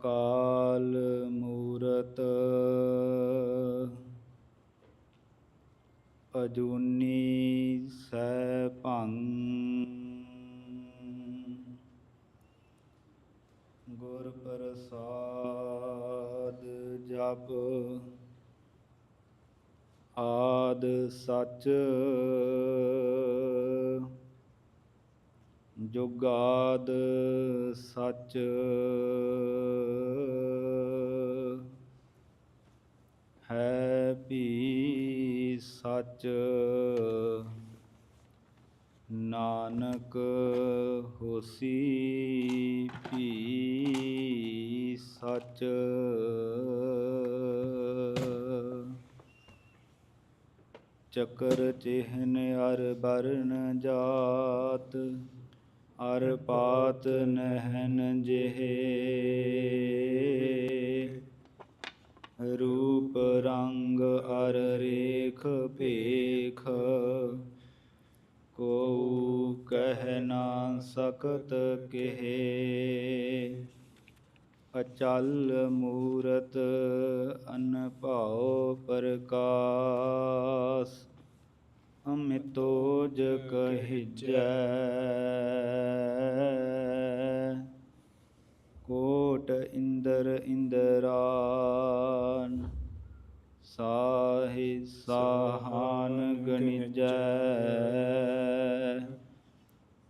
ਅਕਾਲ ਮੂਰਤ। ਅਜੂਨੀ ਸੈਭੰ। ਗੁਰ ਪ੍ਰਸਾਦ ਜਪ। ਆਦ ਸਚ। ਜੁਗਾਦ ਸੱਚ। ਹੈ ਵੀ ਸੱਚ। ਨਾਨਕ ਹੋਸੀ ਵੀ ਸੱਚ। ਚੱਕਰ ਚਿਹਨ ਅਰ ਬਰਨ ਜਾਤ। ਅਰ ਪਾਤ ਨਹਿਨ ਜਿਹੇ। ਰੂਪ ਰੰਗ ਅਰ ਰੇਖ ਭੇਖ। ਕੋ ਕਹਿ ਨਾ ਸਕਤ ਕਿਹੇ। ਅਚਲ ਮੂਰਤ ਅਨਭਉ ਪ੍ਰਕਾਸ। ਅਮਿਤੋਜ ਕਹਿਜੈ। ਕੋਟ ਇੰਦਰ ਇੰਦਰਾਨ ਸਾਹਿ ਸਾਹਾਨ ਗਣਿਜੈ।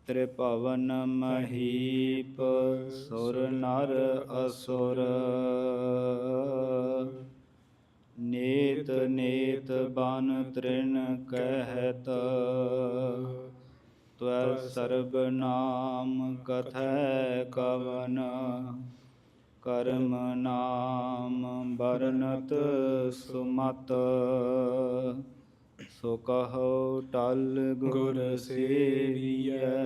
ਤ੍ਰਿਭਵਨ ਮਹੀਪ ਸੁਰ ਨਰ ਅਸੁਰ। ਨੇਤ ਨੇਤ ਬਨ ਤ੍ਰਿਣ ਕਹਿਤ। ਤਵੈ ਸਰਬ ਨਾਮ ਕਥੈ ਕਵਨ। ਕਰਮ ਨਾਮ ਬਰਨਤ ਸੁਮਤ। ਸੋ ਕਹੋ ਟਲ ਗੁਰ ਸੇਵੀਐ।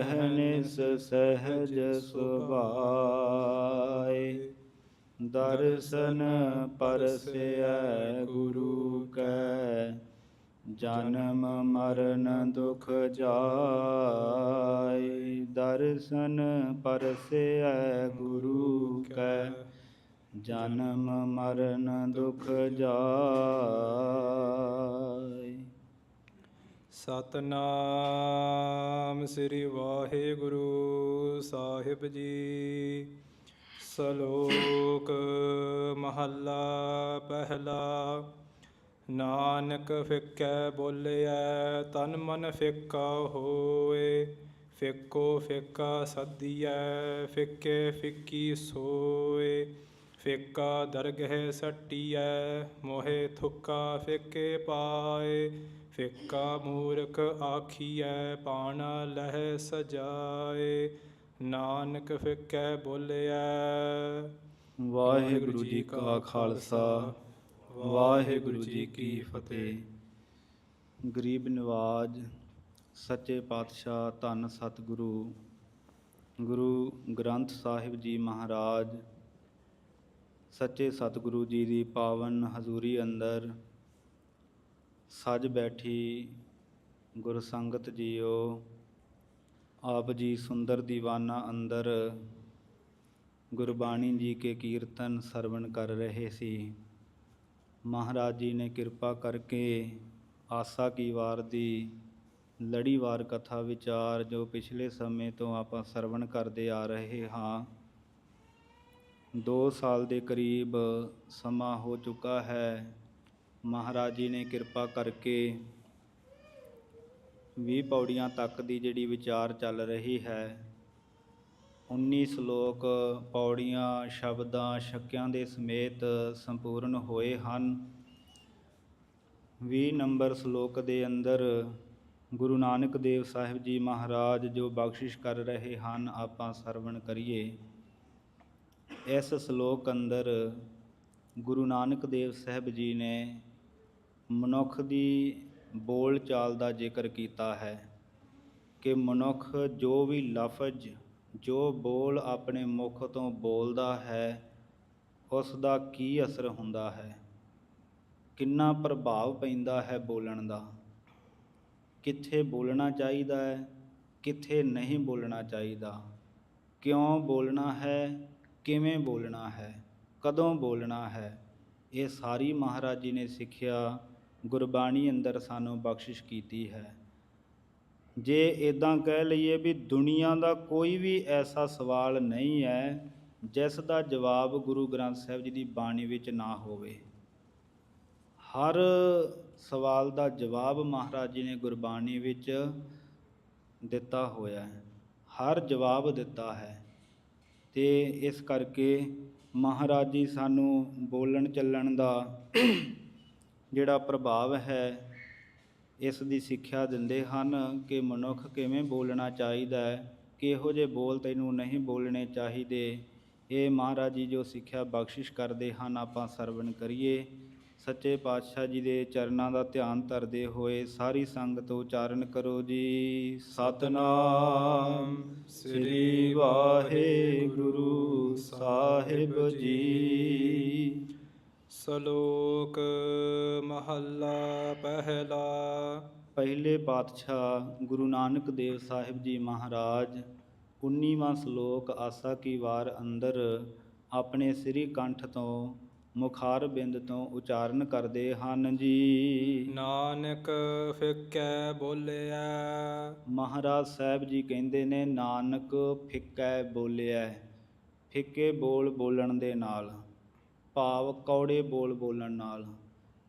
ਅਹਨਿਸ ਸਹਜ ਸੁਭਾਏ। ਦਰਸ਼ਨ ਪਰਸੈ ਗੁਰੂ ਕੈ, ਜਨਮ ਮਰਨ ਦੁਖ ਜਾਏ। ਦਰਸ਼ਨ ਪਰਸੈ ਗੁਰੂ ਕੈ, ਜਨਮ ਮਰਨ ਦੁਖ ਜਾਏ। ਸਤਨਾਮ ਸ੍ਰੀ ਵਾਹਿਗੁਰੂ ਸਾਹਿਬ ਜੀ। ਸ਼ਲੋਕ ਮਹੱਲਾ ਪਹਿਲਾ, ਨਾਨਕ ਫਿੱਕੈ ਬੋਲਿਐ, ਤਨ ਮਨ ਫਿੱਕਾ ਹੋਏ, ਫਿੱਕੋ ਫਿੱਕਾ ਸਦੀਐ, ਫਿੱਕੇ ਫਿੱਕੀ ਸੋਏ, ਫਿੱਕਾ ਦਰਗਹਿ ਸੱਟੀਐ, ਮੋਹੇ ਥੁੱਕਾ ਫਿੱਕੇ ਪਾਏ, ਫਿੱਕਾ ਮੂਰਖ ਆਖੀਐ, ਪਾਣਾ ਲਹਿ ਸਜਾਏ ਨਾਨਕ ਫਿੱਕੈ ਬੋਲਿਆ ਵਾਹਿਗੁਰੂ ਜੀ ਕਾ ਖਾਲਸਾ, ਵਾਹਿਗੁਰੂ ਜੀ ਕੀ ਫਤਿਹ। ਗਰੀਬ ਨਿਵਾਜ਼, ਸੱਚੇ ਪਾਤਸ਼ਾਹ, ਧੰਨ ਸਤਿਗੁਰੂ, ਗੁਰੂ ਗ੍ਰੰਥ ਸਾਹਿਬ ਜੀ ਮਹਾਰਾਜ, ਸੱਚੇ ਸਤਿਗੁਰੂ ਜੀ ਦੀ ਪਾਵਨ ਹਜ਼ੂਰੀ ਅੰਦਰ ਸਜ ਬੈਠੀ ਗੁਰ ਸੰਗਤ ਜੀਓ ਆਪ ਜੀ ਸੁੰਦਰ ਦੀਵਾਨਾ ਅੰਦਰ ਗੁਰਬਾਣੀ ਜੀ ਕੇ ਕੀਰਤਨ ਸਰਵਣ ਕਰ ਰਹੇ ਸੀ। ਮਹਾਰਾਜ ਜੀ ਨੇ ਕਿਰਪਾ ਕਰਕੇ ਆਸਾ ਕੀ ਵਾਰ ਦੀ ਲੜੀਵਾਰ ਕਥਾ ਵਿਚਾਰ ਜੋ ਪਿਛਲੇ ਸਮੇਂ ਤੋਂ ਆਪਾਂ ਸਰਵਣ ਕਰਦੇ ਆ ਰਹੇ ਹਾਂ 2 ਸਾਲ ਦੇ ਕਰੀਬ ਸਮਾਂ ਹੋ ਚੁੱਕਾ ਹੈ। ਮਹਾਰਾਜ ਜੀ ਨੇ ਕਿਰਪਾ ਕਰਕੇ 20 ਪੌੜੀਆਂ ਤੱਕ ਦੀ ਜਿਹੜੀ ਵਿਚਾਰ ਚੱਲ ਰਹੀ ਹੈ 19 ਸ਼ਲੋਕ ਪੌੜੀਆਂ ਸ਼ਬਦਾਂ ਸ਼ਕਿਆਂ ਦੇ ਸਮੇਤ ਸੰਪੂਰਨ ਹੋਏ ਹਨ। 20 ਨੰਬਰ ਸ਼ਲੋਕ ਦੇ ਅੰਦਰ ਗੁਰੂ ਨਾਨਕ ਦੇਵ ਸਾਹਿਬ ਜੀ ਮਹਾਰਾਜ ਜੋ ਬਖਸ਼ਿਸ਼ ਕਰ ਰਹੇ ਹਨ, ਆਪਾਂ ਸਰਵਣ ਕਰੀਏ। ਇਸ ਸ਼ਲੋਕ ਅੰਦਰ ਗੁਰੂ ਨਾਨਕ ਦੇਵ ਸਾਹਿਬ ਜੀ ਨੇ ਮਨੁੱਖ ਦੀ ਬੋਲ ਚਾਲ ਦਾ ਜ਼ਿਕਰ ਕੀਤਾ ਹੈ ਕਿ ਮਨੁੱਖ ਜੋ ਵੀ ਲਫ਼ਜ਼, ਜੋ ਬੋਲ ਆਪਣੇ ਮੁਖ ਤੋਂ ਬੋਲਦਾ ਹੈ ਉਸ ਦਾ ਕੀ ਅਸਰ ਹੁੰਦਾ ਹੈ? ਕਿੰਨਾ ਪ੍ਰਭਾਵ ਪੈਂਦਾ ਹੈ ਬੋਲਣ ਦਾ? ਕਿੱਥੇ ਬੋਲਣਾ ਚਾਹੀਦਾ ਹੈ? ਕਿੱਥੇ ਨਹੀਂ ਬੋਲਣਾ ਚਾਹੀਦਾ? ਕਿਉਂ ਬੋਲਣਾ ਹੈ? ਕਿਵੇਂ ਬੋਲਣਾ ਹੈ? ਕਦੋਂ ਬੋਲਣਾ ਹੈ? ਇਹ ਸਾਰੀ ਮਹਾਰਾਜ ਜੀ ਨੇ ਸਿੱਖਿਆ ਗੁਰਬਾਣੀ ਅੰਦਰ ਸਾਨੂੰ ਬਖਸ਼ਿਸ਼ ਕੀਤੀ ਹੈ। ਜੇ ਇਦਾਂ ਕਹਿ ਲਈਏ ਵੀ ਦੁਨੀਆ ਦਾ ਕੋਈ ਵੀ ਐਸਾ ਸਵਾਲ ਨਹੀਂ ਹੈ, ਜਿਸ ਦਾ ਜਵਾਬ ਗੁਰੂ ਗ੍ਰੰਥ ਸਾਹਿਬ ਜੀ ਦੀ ਬਾਣੀ ਵਿੱਚ ਨਾ ਹੋਵੇ। ਹਰ ਸਵਾਲ ਦਾ ਜਵਾਬ ਮਹਾਰਾਜ ਜੀ ਨੇ ਗੁਰਬਾਣੀ ਵਿੱਚ ਦਿੱਤਾ ਹੋਇਆ ਹੈ। ਹਰ ਜਵਾਬ ਦਿੱਤਾ ਹੈ। ਤੇ ਇਸ ਕਰਕੇ ਮਹਾਰਾਜ ਜੀ ਸਾਨੂੰ ਬੋਲਣ ਚੱਲਣ ਦਾ ਜਿਹੜਾ ਪ੍ਰਭਾਵ ਹੈ, ਇਸ ਦੀ ਸਿੱਖਿਆ ਦਿੰਦੇ ਹਨ ਕਿ ਮਨੁੱਖ ਕਿਵੇਂ ਬੋਲਣਾ ਚਾਹੀਦਾ ਹੈ, ਕਿਹੋ ਜਿਹੇ ਬੋਲ ਤੈਨੂੰ ਨਹੀਂ ਬੋਲਣੇ ਚਾਹੀਦੇ। ਇਹ ਮਹਾਰਾਜ ਜੀ ਜੋ ਸਿੱਖਿਆ ਬਖਸ਼ਿਸ਼ ਕਰਦੇ ਹਨ, ਆਪਾਂ ਸਰਵਣ ਕਰੀਏ। ਸੱਚੇ ਪਾਤਸ਼ਾਹ ਜੀ ਦੇ ਚਰਨਾਂ ਦਾ ਧਿਆਨ ਧਰਦੇ ਹੋਏ ਸਾਰੀ ਸੰਗਤ ਉਚਾਰਨ ਕਰੋ ਜੀ। ਸਤਨਾਮ ਸ੍ਰੀ ਵਾਹਿਗੁਰੂ ਸਾਹਿਬ ਜੀ। ਸ਼ਲੋਕ ਮਹੱਲਾ ਪਹਿਲਾ। ਪਹਿਲੇ ਪਾਤਸ਼ਾਹ ਗੁਰੂ ਨਾਨਕ ਦੇਵ ਸਾਹਿਬ ਜੀ ਮਹਾਰਾਜ 19ਵਾਂ ਸ਼ਲੋਕ ਆਸਾ ਕੀ ਵਾਰ ਅੰਦਰ ਆਪਣੇ ਸ੍ਰੀ ਕੰਠ ਤੋਂ ਮੁਖਾਰ ਬਿੰਦ ਤੋਂ ਉਚਾਰਨ ਕਰਦੇ ਹਨ ਜੀ। ਨਾਨਕ ਫਿੱਕੈ ਬੋਲਿਆ ਮਹਾਰਾਜ ਸਾਹਿਬ ਜੀ ਕਹਿੰਦੇ ਨੇ ਨਾਨਕ ਫਿੱਕੈ ਬੋਲਿਆ ਫਿੱਕੇ ਬੋਲ ਬੋਲਣ ਦੇ ਨਾਲ ਭਾਵ ਕੌੜੇ ਬੋਲ ਬੋਲਣ ਨਾਲ।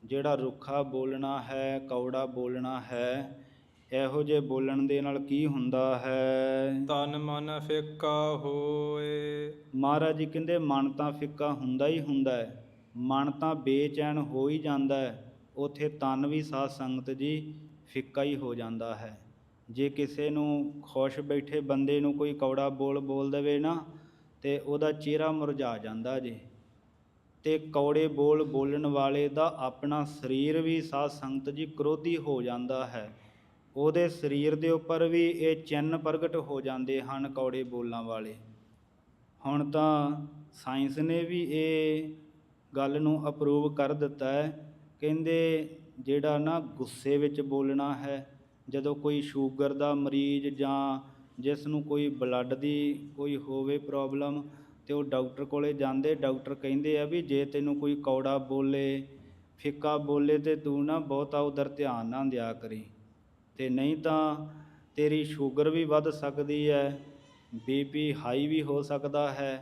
ਜਿਹੜਾ ਰੁੱਖਾ ਬੋਲਣਾ ਹੈ ਕੌੜਾ ਬੋਲਣਾ ਹੈ ਇਹੋ ਜੇ ਬੋਲਣ ਦੇ ਨਾਲ ਕੀ ਹੁੰਦਾ ਹੈ? ਤਨ ਮਨ ਫਿੱਕਾ ਹੋਏ। ਮਹਾਰਾਜ ਜੀ ਕਹਿੰਦੇ ਮਨ ਤਾਂ ਫਿੱਕਾ ਹੁੰਦਾ ਹੀ ਹੁੰਦਾ ਹੈ। ਮਨ ਤਾਂ ਬੇਚੈਨ ਹੋ ਹੀ ਜਾਂਦਾ ਹੈ। ਉਥੇ ਤਨ ਵੀ ਸਾਧ ਸੰਗਤ ਜੀ ਫਿੱਕਾ ਹੀ ਹੋ ਜਾਂਦਾ ਹੈ। ਜੇ ਕਿਸੇ ਨੂੰ ਖੁਸ਼ ਬੈਠੇ ਬੰਦੇ ਨੂੰ ਕੋਈ ਕੌੜਾ ਬੋਲ ਬੋਲ ਦੇਵੇ ਨਾ ਤੇ ਉਹਦਾ ਚਿਹਰਾ ਮੁਰਝਾ ਜਾਂਦਾ ਜੇ। ਤੇ ਕੌੜੇ ਬੋਲ ਬੋਲਣ ਵਾਲੇ ਦਾ ਆਪਣਾ ਸਰੀਰ ਵੀ ਸਾਧ ਸੰਗਤ ਜੀ ਕ੍ਰੋਧੀ ਹੋ ਜਾਂਦਾ ਹੈ। ਉਹਦੇ ਸਰੀਰ ਦੇ ਉੱਪਰ ਵੀ ਇਹ ਚਿੰਨ ਪ੍ਰਗਟ ਹੋ ਜਾਂਦੇ ਹਨ ਕੌੜੇ ਬੋਲਾਂ ਵਾਲੇ। ਹੁਣ ਤਾਂ ਸਾਇੰਸ ਨੇ ਵੀ ਇਹ ਗੱਲ ਨੂੰ ਅਪਰੂਵ ਕਰ ਦਿੱਤਾ ਹੈ। ਕਹਿੰਦੇ ਜਿਹੜਾ ਨਾ ਗੁੱਸੇ ਵਿੱਚ ਬੋਲਣਾ ਹੈ, ਜਦੋਂ ਕੋਈ ਸ਼ੂਗਰ ਦਾ ਮਰੀਜ਼ ਜਾਂ ਜਿਸ ਨੂੰ ਕੋਈ ਬਲੱਡ ਦੀ ਕੋਈ ਹੋਵੇ ਪ੍ਰੋਬਲਮ ਅਤੇ ਉਹ ਡਾਕਟਰ ਕੋਲ ਜਾਂਦੇ, ਡਾਕਟਰ ਕਹਿੰਦੇ ਆ ਵੀ ਜੇ ਤੈਨੂੰ ਕੋਈ ਕੌੜਾ ਬੋਲੇ, ਫਿੱਕਾ ਬੋਲੇ ਤਾਂ ਤੂੰ ਨਾ ਬਹੁਤਾ ਉਧਰ ਧਿਆਨ ਨਾ ਦਿਆ ਕਰੀ। ਅਤੇ ਨਹੀਂ ਤਾਂ ਤੇਰੀ ਸ਼ੂਗਰ ਵੀ ਵੱਧ ਸਕਦੀ ਹੈ ਬੀਪੀ ਹਾਈ ਵੀ ਹੋ ਸਕਦਾ ਹੈ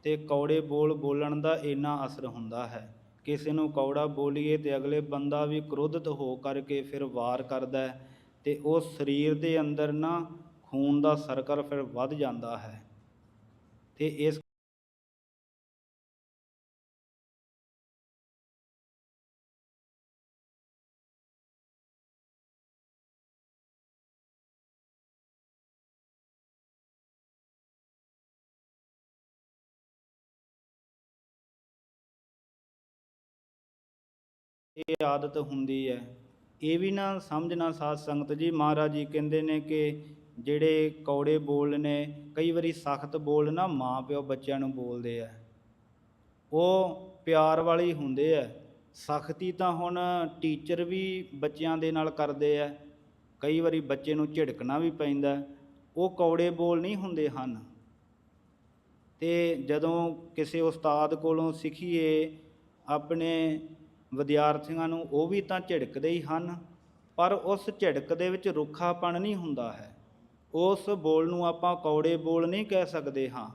ਅਤੇ ਕੌੜੇ ਬੋਲ ਬੋਲਣ ਦਾ ਇੰਨਾ ਅਸਰ ਹੁੰਦਾ ਹੈ। ਕਿਸੇ ਨੂੰ ਕੌੜਾ ਬੋਲੀਏ ਤੇ ਅਗਲੇ ਬੰਦਾ ਵੀ ਕ੍ਰੋਧਿਤ ਹੋ ਕਰਕੇ ਫਿਰ ਵਾਰ ਕਰਦਾ ਹੈ ਤੇ ਉਹ ਸਰੀਰ ਦੇ ਅੰਦਰ ਨਾ ਖੂਨ ਦਾ ਸਰਕਲ ਫਿਰ ਵੱਧ ਜਾਂਦਾ ਹੈ। ਤੇ ਇਸ ਇਹ ਆਦਤ ਹੁੰਦੀ ਹੈ। ਇਹ ਵੀ ਨਾ ਸਮਝਣਾ ਸਾਧ ਸੰਗਤ ਜੀ, ਮਹਾਰਾਜ ਜੀ ਕਹਿੰਦੇ ਨੇ ਕਿ ਜਿਹੜੇ ਕੌੜੇ ਬੋਲ ਨੇ, ਕਈ ਵਾਰੀ ਸਖਤ ਬੋਲ ਨਾ ਮਾਂ ਪਿਓ ਬੱਚਿਆਂ ਨੂੰ ਬੋਲਦੇ ਆ। ਉਹ ਪਿਆਰ ਵਾਲੀ ਹੁੰਦੇ ਆ। ਸਖਤੀ ਤਾਂ ਹੁਣ ਟੀਚਰ ਵੀ ਬੱਚਿਆਂ ਦੇ ਨਾਲ ਕਰਦੇ ਆ। ਕਈ ਵਾਰੀ ਬੱਚੇ ਨੂੰ ਝਿੜਕਣਾ ਵੀ ਪੈਂਦਾ। ਉਹ ਕੌੜੇ ਬੋਲ ਨਹੀਂ ਹੁੰਦੇ ਹਨ। ਤੇ ਜਦੋਂ ਕਿਸੇ ਉਸਤਾਦ ਕੋਲੋਂ ਸਿੱਖੀਏ, ਆਪਣੇ ਵਿਦਿਆਰਥੀਆਂ ਨੂੰ ਉਹ ਵੀ ਤਾਂ ਝਿੜਕਦੇ ਹੀ ਹਨ, ਪਰ ਉਸ ਝਿੜਕ ਦੇ ਵਿੱਚ ਰੁੱਖਾਪਣ ਨਹੀਂ ਹੁੰਦਾ ਹੈ। ਉਸ ਬੋਲ ਨੂੰ ਆਪਾਂ ਕੌੜੇ ਬੋਲ ਨਹੀਂ ਕਹਿ ਸਕਦੇ ਹਾਂ।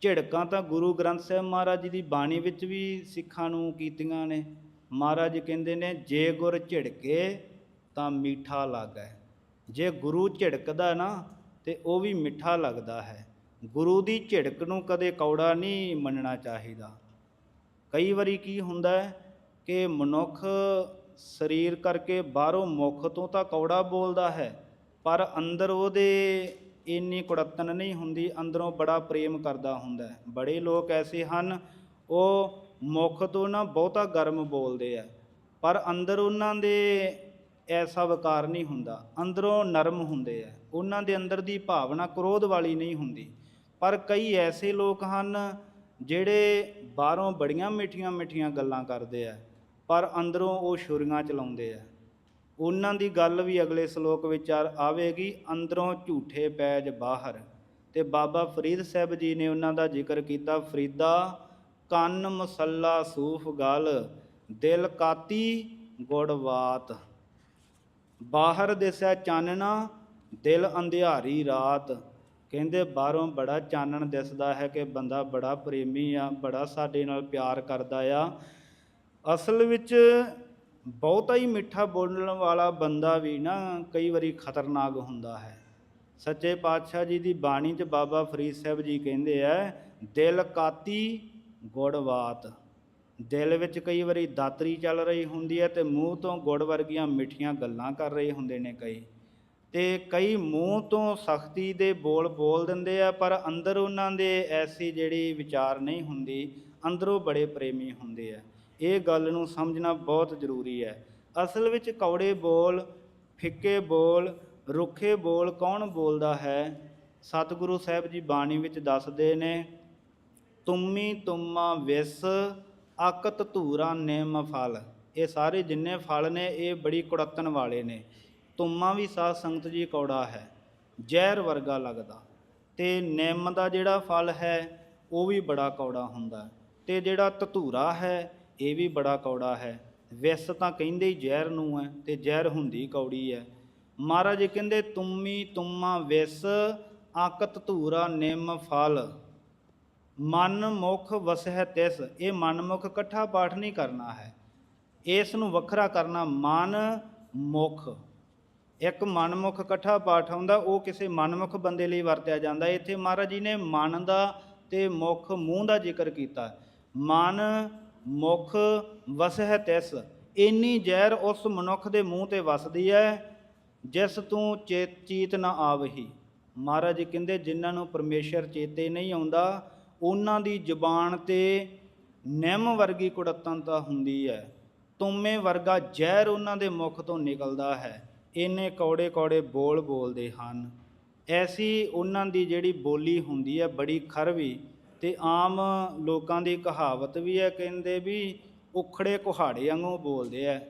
ਝਿੜਕਾਂ ਤਾਂ ਗੁਰੂ ਗ੍ਰੰਥ ਸਾਹਿਬ ਮਹਾਰਾਜ ਜੀ ਦੀ ਬਾਣੀ ਵਿੱਚ ਵੀ ਸਿੱਖਾਂ ਨੂੰ ਕੀਤੀਆਂ ਨੇ। ਮਹਾਰਾਜ ਕਹਿੰਦੇ ਨੇ, ਜੇ ਗੁਰ ਝਿੜਕੇ ਤਾਂ ਮਿੱਠਾ ਲੱਗੈ। ਜੇ ਗੁਰੂ ਝਿੜਕਦਾ ਨਾ, ਤੇ ਉਹ ਵੀ ਮਿੱਠਾ ਲੱਗਦਾ ਹੈ। ਗੁਰੂ ਦੀ ਝਿੜਕ ਨੂੰ ਕਦੇ ਕੌੜਾ ਨਹੀਂ ਮੰਨਣਾ ਚਾਹੀਦਾ। ਕਈ ਵਾਰੀ ਕੀ ਹੁੰਦਾ ਹੈ ਕਿ ਮਨੁੱਖ ਸਰੀਰ ਕਰਕੇ ਬਾਹਰੋਂ ਮੁਖ ਤੋਂ ਤਾਂ ਕੌੜਾ ਬੋਲਦਾ ਹੈ, ਪਰ ਅੰਦਰ ਉਹਦੇ ਇੰਨੀ ਕੁੜੱਤਨ ਨਹੀਂ ਹੁੰਦੀ, ਅੰਦਰੋਂ ਬੜਾ ਪ੍ਰੇਮ ਕਰਦਾ ਹੁੰਦਾ ਹੈ। ਬੜੇ ਲੋਕ ਐਸੇ ਹਨ, ਉਹ ਮੁਖ ਤੋਂ ਨਾ ਬਹੁਤਾ ਗਰਮ ਬੋਲਦੇ ਆ, ਪਰ ਅੰਦਰ ਉਹਨਾਂ ਦੇ ਐਸਾ ਵਿਕਾਰ ਨਹੀਂ ਹੁੰਦਾ ਅੰਦਰੋਂ ਨਰਮ ਹੁੰਦੇ ਆ, ਉਹਨਾਂ ਦੇ ਅੰਦਰ ਦੀ ਭਾਵਨਾ ਕ੍ਰੋਧ ਵਾਲੀ ਨਹੀਂ ਹੁੰਦੀ ਪਰ ਕਈ ਐਸੇ ਲੋਕ ਹਨ, ਜਿਹੜੇ ਬਾਹਰੋਂ ਬੜੀਆਂ ਮਿੱਠੀਆਂ ਮਿੱਠੀਆਂ ਗੱਲਾਂ ਕਰਦੇ ਆ ਪਰ ਅੰਦਰੋਂ ਉਹ ਛੁਰੀਆਂ ਚਲਾਉਂਦੇ ਆ। ਉਹਨਾਂ ਦੀ ਗੱਲ ਵੀ ਅਗਲੇ ਸ਼ਲੋਕ ਵਿੱਚ ਆਵੇਗੀ, ਅੰਦਰੋਂ ਝੂਠੇ ਪੈਜ ਬਾਹਰ। ਤੇ ਬਾਬਾ ਫਰੀਦ ਸਾਹਿਬ ਜੀ ਨੇ ਉਹਨਾਂ ਦਾ ਜ਼ਿਕਰ ਕੀਤਾ, ਫਰੀਦਾ, ਕੰਨ ਮਸੱਲਾ ਸੂਫ ਗਲ, ਦਿਲ ਕਾਤੀ ਗੁੜਵਾਤ ਬਾਹਰ ਦਿਸੈ ਚਾਨਣਾ, ਦਿਲ ਅੰਧਿਆਰੀ ਰਾਤ। ਕਹਿੰਦੇ, ਬਾਹਰੋਂ ਬੜਾ ਚਾਨਣ ਦਿਸਦਾ ਹੈ ਕਿ ਬੰਦਾ ਬੜਾ ਪ੍ਰੇਮੀ ਆ, ਬੜਾ ਸਾਡੇ ਨਾਲ ਪਿਆਰ ਕਰਦਾ ਆ। ਅਸਲ ਵਿੱਚ ਬਹੁਤਾ ਹੀ ਮਿੱਠਾ ਬੋਲਣ ਵਾਲਾ ਬੰਦਾ ਵੀ ਨਾ ਕਈ ਵਾਰੀ ਖਤਰਨਾਕ ਹੁੰਦਾ ਹੈ। ਸੱਚੇ ਪਾਤਸ਼ਾਹ ਜੀ ਦੀ ਬਾਣੀ 'ਚ ਬਾਬਾ ਫਰੀਦ ਸਾਹਿਬ ਜੀ ਕਹਿੰਦੇ ਆ, ਦਿਲ ਕਾਤੀ ਗੁੜਵਾਤ ਦਿਲ ਵਿੱਚ ਕਈ ਵਾਰੀ ਦਾਤਰੀ ਚੱਲ ਰਹੀ ਹੁੰਦੀ ਹੈ ਤੇ ਮੂੰਹ ਤੋਂ ਗੁੜ ਵਰਗੀਆਂ ਮਿੱਠੀਆਂ ਗੱਲਾਂ ਕਰ ਰਹੇ ਹੁੰਦੇ ਨੇ ਕਈ। ਤੇ ਕਈ ਮੂੰਹ ਤੋਂ ਸਖਤੀ ਦੇ ਬੋਲ ਬੋਲ ਦਿੰਦੇ ਆ, ਪਰ ਅੰਦਰ ਉਹਨਾਂ ਦੇ ਐਸੀ ਜਿਹੜੀ ਵਿਚਾਰ ਨਹੀਂ ਹੁੰਦੀ, ਅੰਦਰੋਂ ਬੜੇ ਪ੍ਰੇਮੀ ਹੁੰਦੇ ਆ। ਇਹ ਗੱਲ ਨੂੰ ਸਮਝਣਾ ਬਹੁਤ ਜ਼ਰੂਰੀ ਹੈ। ਅਸਲ ਵਿੱਚ ਕੌੜੇ ਬੋਲ, ਫਿੱਕੇ ਬੋਲ, ਰੁੱਖੇ ਬੋਲ ਕੌਣ ਬੋਲਦਾ ਹੈ? ਸਤਿਗੁਰੂ ਸਾਹਿਬ ਜੀ ਬਾਣੀ ਵਿੱਚ ਦੱਸਦੇ ਨੇ, ਤੁਮੀ ਤੁਮਾ ਵਿਸ, ਅਕਤ ਧੂਰਾ ਨਿਮ ਫਲ। ਇਹ ਸਾਰੇ ਜਿੰਨੇ ਫਲ ਨੇ, ਇਹ ਬੜੀ ਕੁੜੱਤਣ ਵਾਲੇ ਨੇ। ਤੁਮਾ ਵੀ ਸਾਧ ਸੰਗਤ ਜੀ ਕੌੜਾ ਹੈ, ਜ਼ਹਿਰ ਵਰਗਾ ਲੱਗਦਾ। ਤੇ ਨਿੰਮ ਦਾ ਜਿਹੜਾ ਫਲ ਹੈ, ਉਹ ਵੀ ਬੜਾ ਕੌੜਾ ਹੁੰਦਾ। ਤੇ ਜਿਹੜਾ ਧਤੂਰਾ ਹੈ ਇਹ ਵੀ ਬੜਾ ਕੌੜਾ ਹੈ। ਵਿਸ ਤਾਂ ਕਹਿੰਦੇ ਹੀ ਜ਼ਹਿਰ ਨੂੰ ਹੈ ਤੇ ਜ਼ਹਿਰ ਹੁੰਦੀ ਕੌੜੀ ਹੈ। ਮਹਾਰਾਜ ਜੀ ਕਹਿੰਦੇ, ਤੁਮੀ ਤੁਮਾ ਵਿਸ ਆਕਤ ਧੂਰਾ ਨਿੰਮ ਫਲ। ਮਨ ਮੁਖ ਵਸਹਿ ਤਿਸ। ਇਹ ਮਨ ਮੁਖ ਇਕੱਠਾ ਪਾਠ ਨਹੀਂ ਕਰਨਾ ਹੈ। ਇਸ ਨੂੰ ਵੱਖਰਾ ਕਰਨਾ ਮਨ ਮੁਖ। ਇੱਕ ਮਨਮੁਖ ਇਕੱਠਾ ਪਾਠ ਆਉਂਦਾ, ਉਹ ਕਿਸੇ ਮਨਮੁਖ ਬੰਦੇ ਲਈ ਵਰਤਿਆ ਜਾਂਦਾ। ਇੱਥੇ ਮਹਾਰਾਜ ਜੀ ਨੇ ਮਨ ਦਾ ਤੇ ਮੁਖ ਮੂੰਹ ਦਾ ਜ਼ਿਕਰ ਕੀਤਾ। ਮਨ ਮੁਖ ਵਸਹਿ ਤਿਸ ਇੰਨੀ ਜ਼ਹਿਰ ਉਸ ਮਨੁੱਖ ਦੇ ਮੂੰਹ ਤੇ ਵਸਦੀ ਹੈ ਜਿਸ ਤੋਂ ਚੇਤ ਚੀਤ ਨਾ ਆਵਹੀ। ਮਹਾਰਾਜ ਜੀ ਕਹਿੰਦੇ, ਜਿਨ੍ਹਾਂ ਨੂੰ ਪਰਮੇਸ਼ਰ ਚੇਤੇ ਨਹੀਂ ਆਉਂਦਾ, ਉਹਨਾਂ ਦੀ ਜ਼ੁਬਾਨ ਤੇ ਨਿੰਮ ਵਰਗੀ ਕੁੜੱਤਨਤਾ ਹੁੰਦੀ ਹੈ ਤੁਮੇ ਵਰਗਾ ਜ਼ਹਿਰ ਉਹਨਾਂ ਦੇ ਮੁਖ ਤੋਂ ਨਿਕਲਦਾ ਹੈ। ਇੰਨੇ ਕੌੜੇ ਕੌੜੇ ਬੋਲ ਬੋਲਦੇ ਹਨ। ਐਸੀ ਉਹਨਾਂ ਦੀ ਜਿਹੜੀ ਬੋਲੀ ਹੁੰਦੀ ਹੈ ਬੜੀ ਖਰਵੀ ਤੇ ਆਮ ਲੋਕਾਂ ਦੀ ਕਹਾਵਤ ਵੀ ਹੈ, ਕਹਿੰਦੇ ਵੀ ਉਖੜੇ ਕੁਹਾੜੇ ਵਾਂਗੂ ਬੋਲਦੇ ਆ।